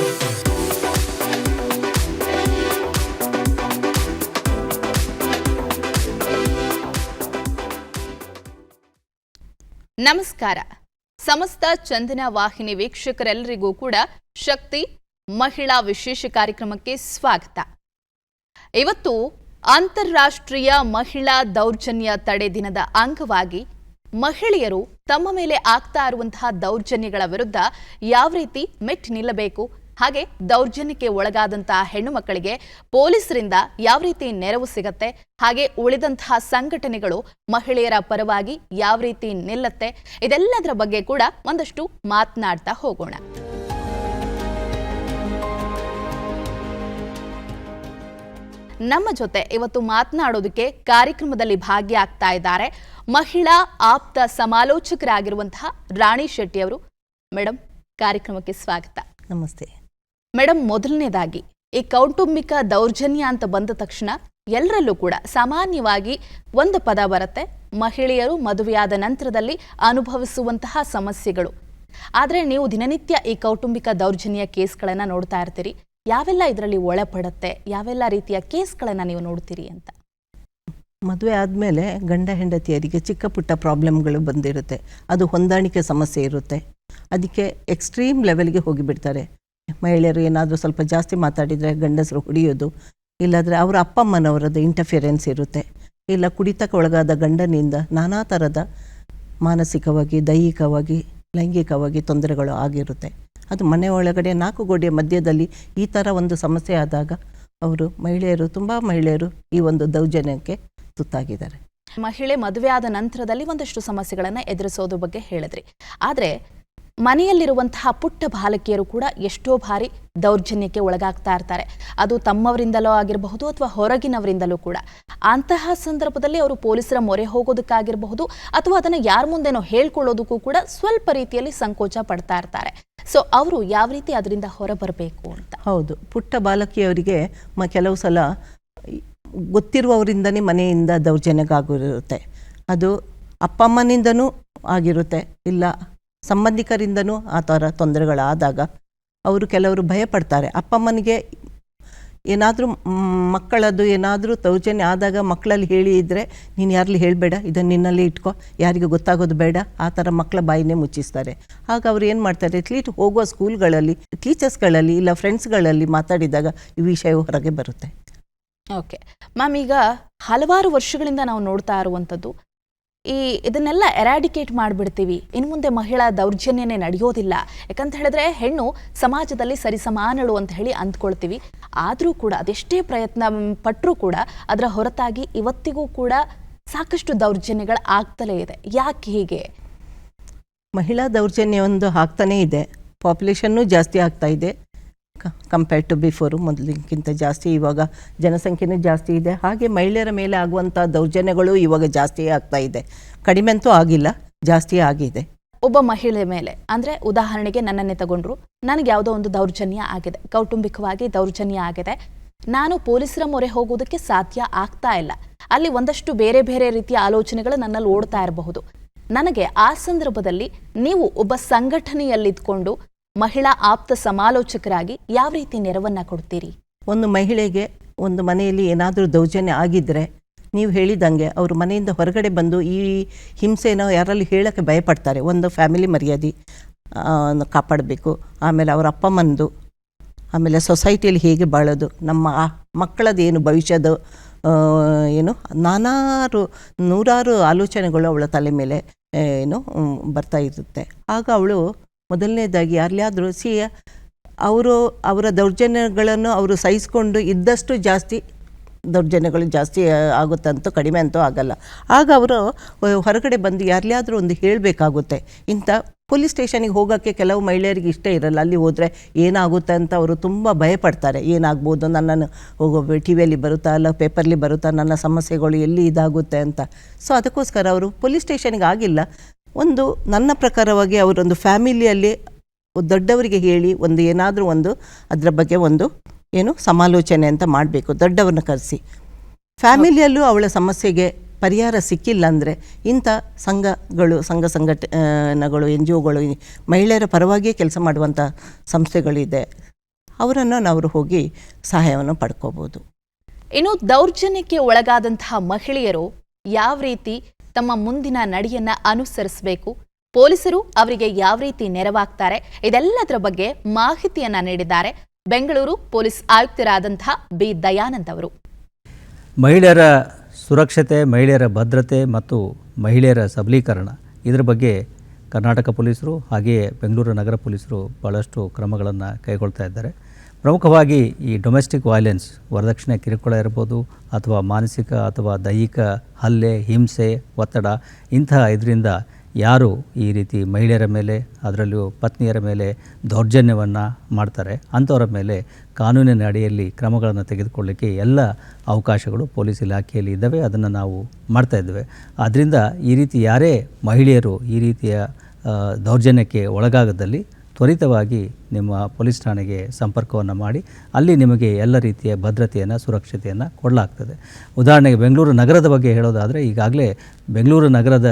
ನಮಸ್ಕಾರ. ಸಮಸ್ತ ಚಂದನ ವಾಹಿನಿ ವೀಕ್ಷಕರೆಲ್ಲರಿಗೂ ಕೂಡ ಶಕ್ತಿ, ಮಹಿಳಾ ವಿಶೇಷ ಕಾರ್ಯಕ್ರಮಕ್ಕೆ ಸ್ವಾಗತ. ಇವತ್ತು ಅಂತಾರಾಷ್ಟ್ರೀಯ ಮಹಿಳಾ ದೌರ್ಜನ್ಯ ತಡೆ ದಿನದ ಅಂಗವಾಗಿ ಮಹಿಳೆಯರು ತಮ್ಮ ಮೇಲೆ ಆಗ್ತಾ ಇರುವಂತಹ ದೌರ್ಜನ್ಯಗಳ ವಿರುದ್ಧ ಯಾವ ರೀತಿ ಮೆಟ್ಟಿ ನಿಲ್ಲಬೇಕು ಹಾಗೆ ದೌರ್ಜನ್ಯಕ್ಕೆ ಒಳಗಾದಂತಹ ಹೆಣ್ಣು ಮಕ್ಕಳಿಗೆ ಪೊಲೀಸರಿಂದ ಯಾವ ರೀತಿ ನೆರವು ಸಿಗತ್ತೆ, ಹಾಗೆ ಉಳಿದಂತಹ ಸಂಘಟನೆಗಳು ಮಹಿಳೆಯರ ಪರವಾಗಿ ಯಾವ ರೀತಿ ನಿಲ್ಲತ್ತೆ, ಇದೆಲ್ಲದರ ಬಗ್ಗೆ ಕೂಡ ಒಂದಷ್ಟು ಮಾತನಾಡ್ತಾ ಹೋಗೋಣ. ನಮ್ಮ ಜೊತೆ ಇವತ್ತು ಮಾತನಾಡೋದಕ್ಕೆ ಕಾರ್ಯಕ್ರಮದಲ್ಲಿ ಭಾಗಿಯಾಗ್ತಾ ಇದ್ದಾರೆ ಮಹಿಳಾ ಆಪ್ತ ಸಮಾಲೋಚಕರಾಗಿರುವಂತಹ ರಾಣಿ ಶೆಟ್ಟಿ ಅವರು ಮೇಡಮ್ ಕಾರ್ಯಕ್ರಮಕ್ಕೆ ಸ್ವಾಗತ. ನಮಸ್ತೆ. ಮೇಡಮ್ ಮೊದಲನೇದಾಗಿ, ಈ ಕೌಟುಂಬಿಕ ದೌರ್ಜನ್ಯ ಅಂತ ಬಂದ ತಕ್ಷಣ ಎಲ್ಲರಲ್ಲೂ ಕೂಡ ಸಾಮಾನ್ಯವಾಗಿ ಒಂದು ಪದ ಬರುತ್ತೆ. ಮಹಿಳೆಯರು ಮದುವೆಯಾದ ನಂತರದಲ್ಲಿ ಅನುಭವಿಸುವಂತಹ ಸಮಸ್ಯೆಗಳು. ಆದರೆ ನೀವು ದಿನನಿತ್ಯ ಈ ಕೌಟುಂಬಿಕ ದೌರ್ಜನ್ಯ ಕೇಸ್ಗಳನ್ನು ನೋಡ್ತಾ ಇರ್ತೀರಿ. ಯಾವೆಲ್ಲ ಇದರಲ್ಲಿ ಒಳಪಡುತ್ತೆ? ಯಾವೆಲ್ಲ ರೀತಿಯ ಕೇಸ್ಗಳನ್ನು ನೀವು ನೋಡ್ತೀರಿ ಅಂತ? ಮದುವೆ ಆದಮೇಲೆ ಗಂಡ ಹೆಂಡತಿಯರಿಗೆ ಚಿಕ್ಕ ಪುಟ್ಟ ಪ್ರಾಬ್ಲಮ್ಗಳು ಬಂದಿರುತ್ತೆ. ಅದು ಹೊಂದಾಣಿಕೆ ಸಮಸ್ಯೆ ಇರುತ್ತೆ. ಅದಕ್ಕೆ ಎಕ್ಸ್ಟ್ರೀಮ್ ಲೆವೆಲ್ಗೆ ಹೋಗಿಬಿಡ್ತಾರೆ. ಮಹಿಳೆಯರು ಏನಾದರೂ ಸ್ವಲ್ಪ ಜಾಸ್ತಿ ಮಾತಾಡಿದರೆ ಗಂಡಸರು ಕುಡಿಯೋದು, ಇಲ್ಲಾದರೆ ಅವರ ಅಪ್ಪ ಅಮ್ಮನವರದ್ದು ಇಂಟರ್ಫಿಯರೆನ್ಸ್ ಇರುತ್ತೆ. ಇಲ್ಲ ಕುಡಿತಕ್ಕೆ ಒಳಗಾದ ಗಂಡನಿಂದ ನಾನಾ ಥರದ ಮಾನಸಿಕವಾಗಿ, ದೈಹಿಕವಾಗಿ, ಲೈಂಗಿಕವಾಗಿ ತೊಂದರೆಗಳು ಆಗಿರುತ್ತೆ. ಅದು ಮನೆ ಒಳಗಡೆ ನಾಲ್ಕು ಗೋಡೆಯ ಮಧ್ಯದಲ್ಲಿ ಈ ಥರ ಒಂದು ಸಮಸ್ಯೆ ಆದಾಗ ಅವರು ಮಹಿಳೆಯರು, ತುಂಬ ಮಹಿಳೆಯರು ಈ ಒಂದು ದೌರ್ಜನ್ಯಕ್ಕೆ ತುತ್ತಾಗಿದ್ದಾರೆ. ಮಹಿಳೆ ಮದುವೆ ಆದ ನಂತರದಲ್ಲಿ ಒಂದಷ್ಟು ಸಮಸ್ಯೆಗಳನ್ನು ಎದುರಿಸೋದು ಬಗ್ಗೆ ಹೇಳಿದ್ರಿ. ಆದರೆ ಮನೆಯಲ್ಲಿರುವಂತಹ ಪುಟ್ಟ ಬಾಲಕಿಯರು ಕೂಡ ಎಷ್ಟೋ ಬಾರಿ ದೌರ್ಜನ್ಯಕ್ಕೆ ಒಳಗಾಗ್ತಾ ಇರ್ತಾರೆ. ಅದು ತಮ್ಮವರಿಂದಲೋ ಆಗಿರಬಹುದು ಅಥವಾ ಹೊರಗಿನವರಿಂದಲೂ ಕೂಡ. ಅಂತಹ ಸಂದರ್ಭದಲ್ಲಿ ಅವರು ಪೊಲೀಸರ ಮೊರೆ ಹೋಗೋದಕ್ಕಾಗಿರಬಹುದು ಅಥವಾ ಅದನ್ನು ಯಾರ ಮುಂದೆನೋ ಹೇಳ್ಕೊಳ್ಳೋದಕ್ಕೂ ಕೂಡ ಸ್ವಲ್ಪ ರೀತಿಯಲ್ಲಿ ಸಂಕೋಚ ಪಡ್ತಾ ಇರ್ತಾರೆ. ಸೊ ಅವರು ಯಾವ ರೀತಿ ಅದರಿಂದ ಹೊರಬರಬೇಕು ಅಂತ? ಹೌದು. ಪುಟ್ಟ ಬಾಲಕಿಯವರಿಗೆ ಮ ಕೆಲವು ಸಲ ಗೊತ್ತಿರುವವರಿಂದನೇ ಮನೆಯಿಂದ ದೌರ್ಜನ್ಯಗಾಗಿರುತ್ತೆ. ಅದು ಅಪ್ಪ ಅಮ್ಮನಿಂದನೂ ಆಗಿರುತ್ತೆ. ಇಲ್ಲ ಸಂಬಂಧಿಕರಿಂದನೂ ಆ ಥರ ತೊಂದರೆಗಳಾದಾಗ ಅವರು ಕೆಲವರು ಭಯಪಡ್ತಾರೆ. ಅಪ್ಪ ಅಮ್ಮನಿಗೆ ಏನಾದರೂ ಮಕ್ಕಳದ್ದು ಏನಾದರೂ ದೌರ್ಜನ್ಯ ಆದಾಗ ಮಕ್ಕಳಲ್ಲಿ ಹೇಳಿ ಇದ್ದರೆ ನೀನು ಯಾರಲ್ಲಿ ಹೇಳಬೇಡ ಇದನ್ನು ನಿನ್ನಲ್ಲಿ ಇಟ್ಕೋ, ಯಾರಿಗೂ ಗೊತ್ತಾಗೋದು ಬೇಡ. ಆ ಥರ ಮಕ್ಕಳ ಬಾಯಿನೇ ಮುಚ್ಚಿಸ್ತಾರೆ. ಆಗ ಅವ್ರು ಏನು ಮಾಡ್ತಾರೆ ಅಟ್ಲೀಸ್ಟ್ ಹೋಗುವ ಸ್ಕೂಲ್ಗಳಲ್ಲಿ, ಟೀಚರ್ಸ್ಗಳಲ್ಲಿ ಇಲ್ಲ ಫ್ರೆಂಡ್ಸ್ಗಳಲ್ಲಿ ಮಾತಾಡಿದಾಗ ಈ ವಿಷಯ ಹೊರಗೆ ಬರುತ್ತೆ. ಓಕೆ. ಮ್ಯಾಮ್, ಈಗ ಹಲವಾರು ವರ್ಷಗಳಿಂದ ನಾವು ನೋಡ್ತಾ ಇರುವಂಥದ್ದು ಈ ಇದನ್ನೆಲ್ಲ ಎರಾಡಿಕೇಟ್ ಮಾಡಿಬಿಡ್ತೀವಿ. ಇನ್ನು ಮುಂದೆ ಮಹಿಳಾ ದೌರ್ಜನ್ಯನೇ ನಡೆಯೋದಿಲ್ಲ. ಯಾಕಂತ ಹೇಳಿದ್ರೆ ಹೆಣ್ಣು ಸಮಾಜದಲ್ಲಿ ಸರಿಸಮಾನಳು ಅಂತ ಹೇಳಿ ಅಂದ್ಕೊಳ್ತೀವಿ. ಆದರೂ ಕೂಡ, ಅದೆಷ್ಟೇ ಪ್ರಯತ್ನ ಪಟ್ಟರೂ ಕೂಡ ಅದರ ಹೊರತಾಗಿ ಇವತ್ತಿಗೂ ಕೂಡ ಸಾಕಷ್ಟು ದೌರ್ಜನ್ಯಗಳು ಆಗ್ತಲೇ ಇದೆ. ಯಾಕೆ ಹೀಗೆ? ಮಹಿಳಾ ದೌರ್ಜನ್ಯ ಒಂದು ಆಗ್ತಾನೇ ಇದೆ. ಪಾಪ್ಯುಲೇಷನ್ನು ಜಾಸ್ತಿ ಆಗ್ತಾ ಇದೆ. ಕಂಪೇರ್ಡ್ ಟು ಬಿಫೋರು ಮೊದಲಿಗಿಂತ ಜಾಸ್ತಿ, ಇವಾಗ ಜನಸಂಖ್ಯೆನೂ ಜಾಸ್ತಿ ಇದೆ. ಹಾಗೆ ಮಹಿಳೆಯರ ಮೇಲೆ ಆಗುವಂಥ ದೌರ್ಜನ್ಯಗಳು ಇವಾಗ ಜಾಸ್ತಿ ಆಗ್ತಾ ಇದೆ. ಕಡಿಮೆ ಅಂತೂ ಆಗಿಲ್ಲ, ಜಾಸ್ತಿ ಆಗಿದೆ. ಒಬ್ಬ ಮಹಿಳೆ ಮೇಲೆ, ಅಂದ್ರೆ ಉದಾಹರಣೆಗೆ ನನ್ನನ್ನೇ ತಗೊಂಡ್ರು, ನನಗೆ ಯಾವುದೋ ಒಂದು ದೌರ್ಜನ್ಯ ಆಗಿದೆ, ಕೌಟುಂಬಿಕವಾಗಿ ದೌರ್ಜನ್ಯ ಆಗಿದೆ. ನಾನು ಪೊಲೀಸರ ಮೊರೆ ಹೋಗೋದಕ್ಕೆ ಸಾಧ್ಯ ಆಗ್ತಾ ಇಲ್ಲ. ಅಲ್ಲಿ ಒಂದಷ್ಟು ಬೇರೆ ಬೇರೆ ರೀತಿಯ ಆಲೋಚನೆಗಳು ನನ್ನಲ್ಲಿ ಓಡ್ತಾ ಇರಬಹುದು. ನನಗೆ ಆ ಸಂದರ್ಭದಲ್ಲಿ ನೀವು ಒಬ್ಬ ಸಂಘಟನೆಯಲ್ಲಿದ್ಕೊಂಡು ಮಹಿಳಾ ಆಪ್ತ ಸಮಾಲೋಚಕರಾಗಿ ಯಾವ ರೀತಿ ನೆರವನ್ನು ಕೊಡ್ತೀರಿ? ಒಂದು ಮಹಿಳೆಗೆ ಒಂದು ಮನೆಯಲ್ಲಿ ಏನಾದರೂ ದೌರ್ಜನ್ಯ ಆಗಿದ್ದರೆ ನೀವು ಹೇಳಿದಂಗೆ ಅವರು ಮನೆಯಿಂದ ಹೊರಗಡೆ ಬಂದು ಈ ಹಿಂಸೆನ ಯಾರಲ್ಲಿ ಹೇಳೋಕ್ಕೆ ಭಯಪಡ್ತಾರೆ. ಒಂದು ಫ್ಯಾಮಿಲಿ ಮರ್ಯಾದೆ ಕಾಪಾಡಬೇಕು. ಆಮೇಲೆ ಅವರ ಅಪ್ಪ ಅಮ್ಮಂದು, ಆಮೇಲೆ ಸೊಸೈಟಿಯಲ್ಲಿ ಹೇಗೆ ಬಾಳೋದು, ನಮ್ಮ ಏನು ಭವಿಷ್ಯದ ಏನು, ನಾನಾರು, ನೂರಾರು ಆಲೋಚನೆಗಳು ಅವಳ ತಲೆ ಮೇಲೆ ಏನು ಬರ್ತಾ ಇರುತ್ತೆ. ಆಗ ಅವಳು ಮೊದಲನೇದಾಗಿ ಯಾರಲ್ಲಾದರೂ ಸಿ, ಅವರು ಅವರ ದೌರ್ಜನ್ಯಗಳನ್ನು ಅವರು ಸಹಿಸಿಕೊಂಡು ಇದ್ದಷ್ಟು ಜಾಸ್ತಿ, ದೌರ್ಜನ್ಯಗಳು ಜಾಸ್ತಿ ಆಗುತ್ತಂತೂ ಕಡಿಮೆ ಅಂತೂ ಆಗಲ್ಲ. ಆಗ ಅವರು ಹೊರಗಡೆ ಬಂದು ಯಾರಲ್ಲಾದರೂ ಒಂದು ಹೇಳಬೇಕಾಗುತ್ತೆ. ಇಂಥ ಪೊಲೀಸ್ ಸ್ಟೇಷನಿಗೆ ಹೋಗೋಕ್ಕೆ ಕೆಲವು ಮಹಿಳೆಯರಿಗೆ ಇಷ್ಟ ಇರಲ್ಲ. ಅಲ್ಲಿ ಹೋದರೆ ಏನಾಗುತ್ತೆ ಅಂತ ಅವರು ತುಂಬ ಭಯಪಡ್ತಾರೆ. ಏನಾಗ್ಬೋದು, ನನ್ನನ್ನು ಟಿ ವಿಯಲ್ಲಿ ಬರುತ್ತಾ ಅಲ್ಲ ಪೇಪರ್ಲಿ ಬರುತ್ತಾ, ನನ್ನ ಸಮಸ್ಯೆಗಳು ಎಲ್ಲಿ ಇದಾಗುತ್ತೆ ಅಂತ. ಸೊ, ಅದಕ್ಕೋಸ್ಕರ ಅವರು ಪೊಲೀಸ್ ಸ್ಟೇಷನಿಗೆ ಆಗಿಲ್ಲ. ಒಂದು ನನ್ನ ಪ್ರಕಾರವಾಗಿ ಅವರೊಂದು ಫ್ಯಾಮಿಲಿಯಲ್ಲಿ ದೊಡ್ಡವರಿಗೆ ಹೇಳಿ ಒಂದು ಏನಾದರೂ ಒಂದು ಅದರ ಬಗ್ಗೆ ಒಂದು ಏನು ಸಮಾಲೋಚನೆ ಅಂತ ಮಾಡಬೇಕು, ದೊಡ್ಡವ್ರನ್ನ ಕರೆಸಿ. ಫ್ಯಾಮಿಲಿಯಲ್ಲೂ ಅವಳ ಸಮಸ್ಯೆಗೆ ಪರಿಹಾರ ಸಿಕ್ಕಿಲ್ಲ ಅಂದರೆ ಇಂಥ ಸಂಘಗಳು, ಸಂಘ ಸಂಘಟನೆಗಳು ಎನ್ ಜಿ ಒಗಳು ಮಹಿಳೆಯರ ಪರವಾಗಿಯೇ ಕೆಲಸ ಮಾಡುವಂಥ ಸಂಸ್ಥೆಗಳಿದೆ. ಅವರನ್ನು ನಾವು ಹೋಗಿ ಸಹಾಯವನ್ನು ಪಡ್ಕೋಬೋದು. ಇನ್ನು ದೌರ್ಜನ್ಯಕ್ಕೆ ಒಳಗಾದಂತಹ ಮಹಿಳೆಯರು ಯಾವ ರೀತಿ ತಮ್ಮ ಮುಂದಿನ ನಡೆಯನ್ನ ಅನುಸರಿಸಬೇಕು. ಪೊಲೀಸರು ಅವರಿಗೆ ಯಾವ ರೀತಿ ನೆರವಾಗ್ತಾರೆ, ಇದೆಲ್ಲದರ ಬಗ್ಗೆ ಮಾಹಿತಿಯನ್ನ ನೀಡಿದ್ದಾರೆ. ಬೆಂಗಳೂರು ಪೊಲೀಸ್ ಆಯುಕ್ತರಾದಂತಹ ಬಿ. ದಯಾನಂದ್ ಅವರು. ಮಹಿಳೆಯರ ಸುರಕ್ಷತೆ, ಮಹಿಳೆಯರ ಭದ್ರತೆ ಮತ್ತು ಮಹಿಳೆಯರ ಸಬಲೀಕರಣ ಇದರ ಬಗ್ಗೆ ಕರ್ನಾಟಕ ಪೊಲೀಸರು ಹಾಗೆಯೇ ಬೆಂಗಳೂರು ನಗರ ಪೊಲೀಸರು ಭಾಳಷ್ಟು ಕ್ರಮಗಳನ್ನು ಕೈಗೊಳ್ತಾ ಇದ್ದಾರೆ. ಪ್ರಮುಖವಾಗಿ ಈ ಡೊಮೆಸ್ಟಿಕ್ ವೈಲೆನ್ಸ್ ವರದಕ್ಷಿಣೆ, ಕಿರುಕುಳ ಇರ್ಬೋದು ಅಥವಾ ಮಾನಸಿಕ ಅಥವಾ ದೈಹಿಕ ಹಲ್ಲೆ, ಹಿಂಸೆ, ಒತ್ತಡ ಇಂತಹ ಇದರಿಂದ ಯಾರು ಈ ರೀತಿ ಮಹಿಳೆಯರ ಮೇಲೆ ಅದರಲ್ಲೂ ಪತ್ನಿಯರ ಮೇಲೆ ದೌರ್ಜನ್ಯವನ್ನು ಮಾಡ್ತಾರೆ? ಅಂಥವರ ಮೇಲೆ ಕಾನೂನಿನ ಅಡಿಯಲ್ಲಿ ಕ್ರಮಗಳನ್ನು ತೆಗೆದುಕೊಳ್ಳಿಕ್ಕೆ ಎಲ್ಲ ಅವಕಾಶಗಳು ಪೊಲೀಸ್ ಇಲಾಖೆಯಲ್ಲಿ ಇದ್ದಾವೆ, ಅದನ್ನು ನಾವು ಮಾಡ್ತಾ ಇದ್ದೇವೆ. ಆದ್ದರಿಂದ ಈ ರೀತಿ ಯಾರೇ ಮಹಿಳೆಯರು ಈ ರೀತಿಯ ದೌರ್ಜನ್ಯಕ್ಕೆ ಒಳಗಾಗದಲ್ಲಿ ತ್ವರಿತವಾಗಿ ನಿಮ್ಮ ಪೊಲೀಸ್ ಠಾಣೆಗೆ ಸಂಪರ್ಕವನ್ನು ಮಾಡಿ, ಅಲ್ಲಿ ನಿಮಗೆ ಎಲ್ಲ ರೀತಿಯ ಭದ್ರತೆಯನ್ನು, ಸುರಕ್ಷತೆಯನ್ನು ಕೊಡಲಾಗ್ತದೆ. ಉದಾಹರಣೆಗೆ ಬೆಂಗಳೂರು ನಗರದ ಬಗ್ಗೆ ಹೇಳೋದಾದರೆ, ಈಗಾಗಲೇ ಬೆಂಗಳೂರು ನಗರದ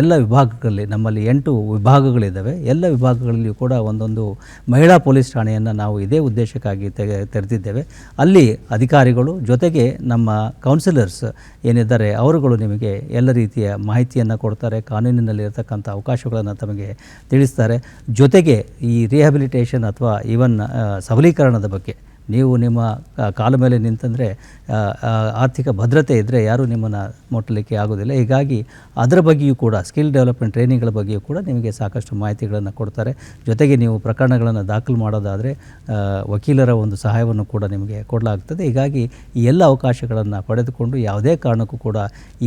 ಎಲ್ಲ ವಿಭಾಗಗಳಲ್ಲಿ, ನಮ್ಮಲ್ಲಿ ಎಂಟು ವಿಭಾಗಗಳಿದ್ದಾವೆ. ಎಲ್ಲ ವಿಭಾಗಗಳಲ್ಲಿಯೂ ಕೂಡ ಒಂದೊಂದು ಮಹಿಳಾ ಪೊಲೀಸ್ ಠಾಣೆಯನ್ನು ನಾವು ಇದೇ ಉದ್ದೇಶಕ್ಕಾಗಿ ತೆಗೆ, ತೆರೆದಿದ್ದೇವೆ. ಅಲ್ಲಿ ಅಧಿಕಾರಿಗಳು ಜೊತೆಗೆ ನಮ್ಮ ಕೌನ್ಸಿಲರ್ಸ್ ಏನಿದ್ದಾರೆ, ಅವರುಗಳು ನಿಮಗೆ ಎಲ್ಲ ರೀತಿಯ ಮಾಹಿತಿಯನ್ನು ಕೊಡ್ತಾರೆ, ಕಾನೂನಿನಲ್ಲಿರ್ತಕ್ಕಂಥ ಅವಕಾಶಗಳನ್ನು ತಮಗೆ ತಿಳಿಸ್ತಾರೆ. ಜೊತೆಗೆ ಈ ರಿಹ್ಯಾಬಿಲಿಟೇಷನ್ ಅಥವಾ ಈವನ್ ಸಬಲೀಕರಣದ ಬಗ್ಗೆ. ನೀವು ನಿಮ್ಮ ಕಾಲ ಮೇಲೆ ನಿಂತಂದರೆ ಆರ್ಥಿಕ ಭದ್ರತೆ ಇದ್ದರೆ ಯಾರೂ ನಿಮ್ಮನ್ನು ಮುಟ್ಟಲಿಕ್ಕೆ ಆಗೋದಿಲ್ಲ. ಹೀಗಾಗಿ ಅದರ ಬಗ್ಗೆಯೂ ಕೂಡ, ಸ್ಕಿಲ್ ಡೆವಲಪ್ಮೆಂಟ್ ಟ್ರೈನಿಂಗ್ಗಳ ಬಗ್ಗೆಯೂ ಕೂಡ ನಿಮಗೆ ಸಾಕಷ್ಟು ಮಾಹಿತಿಗಳನ್ನು ಕೊಡ್ತಾರೆ. ಜೊತೆಗೆ ನೀವು ಪ್ರಕರಣಗಳನ್ನು ದಾಖಲು ಮಾಡೋದಾದರೆ ವಕೀಲರ ಒಂದು ಸಹಾಯವನ್ನು ಕೂಡ ನಿಮಗೆ ಕೊಡಲಾಗ್ತದೆ. ಹೀಗಾಗಿ ಈ ಎಲ್ಲ ಅವಕಾಶಗಳನ್ನು ಪಡೆದುಕೊಂಡು ಯಾವುದೇ ಕಾರಣಕ್ಕೂ ಕೂಡ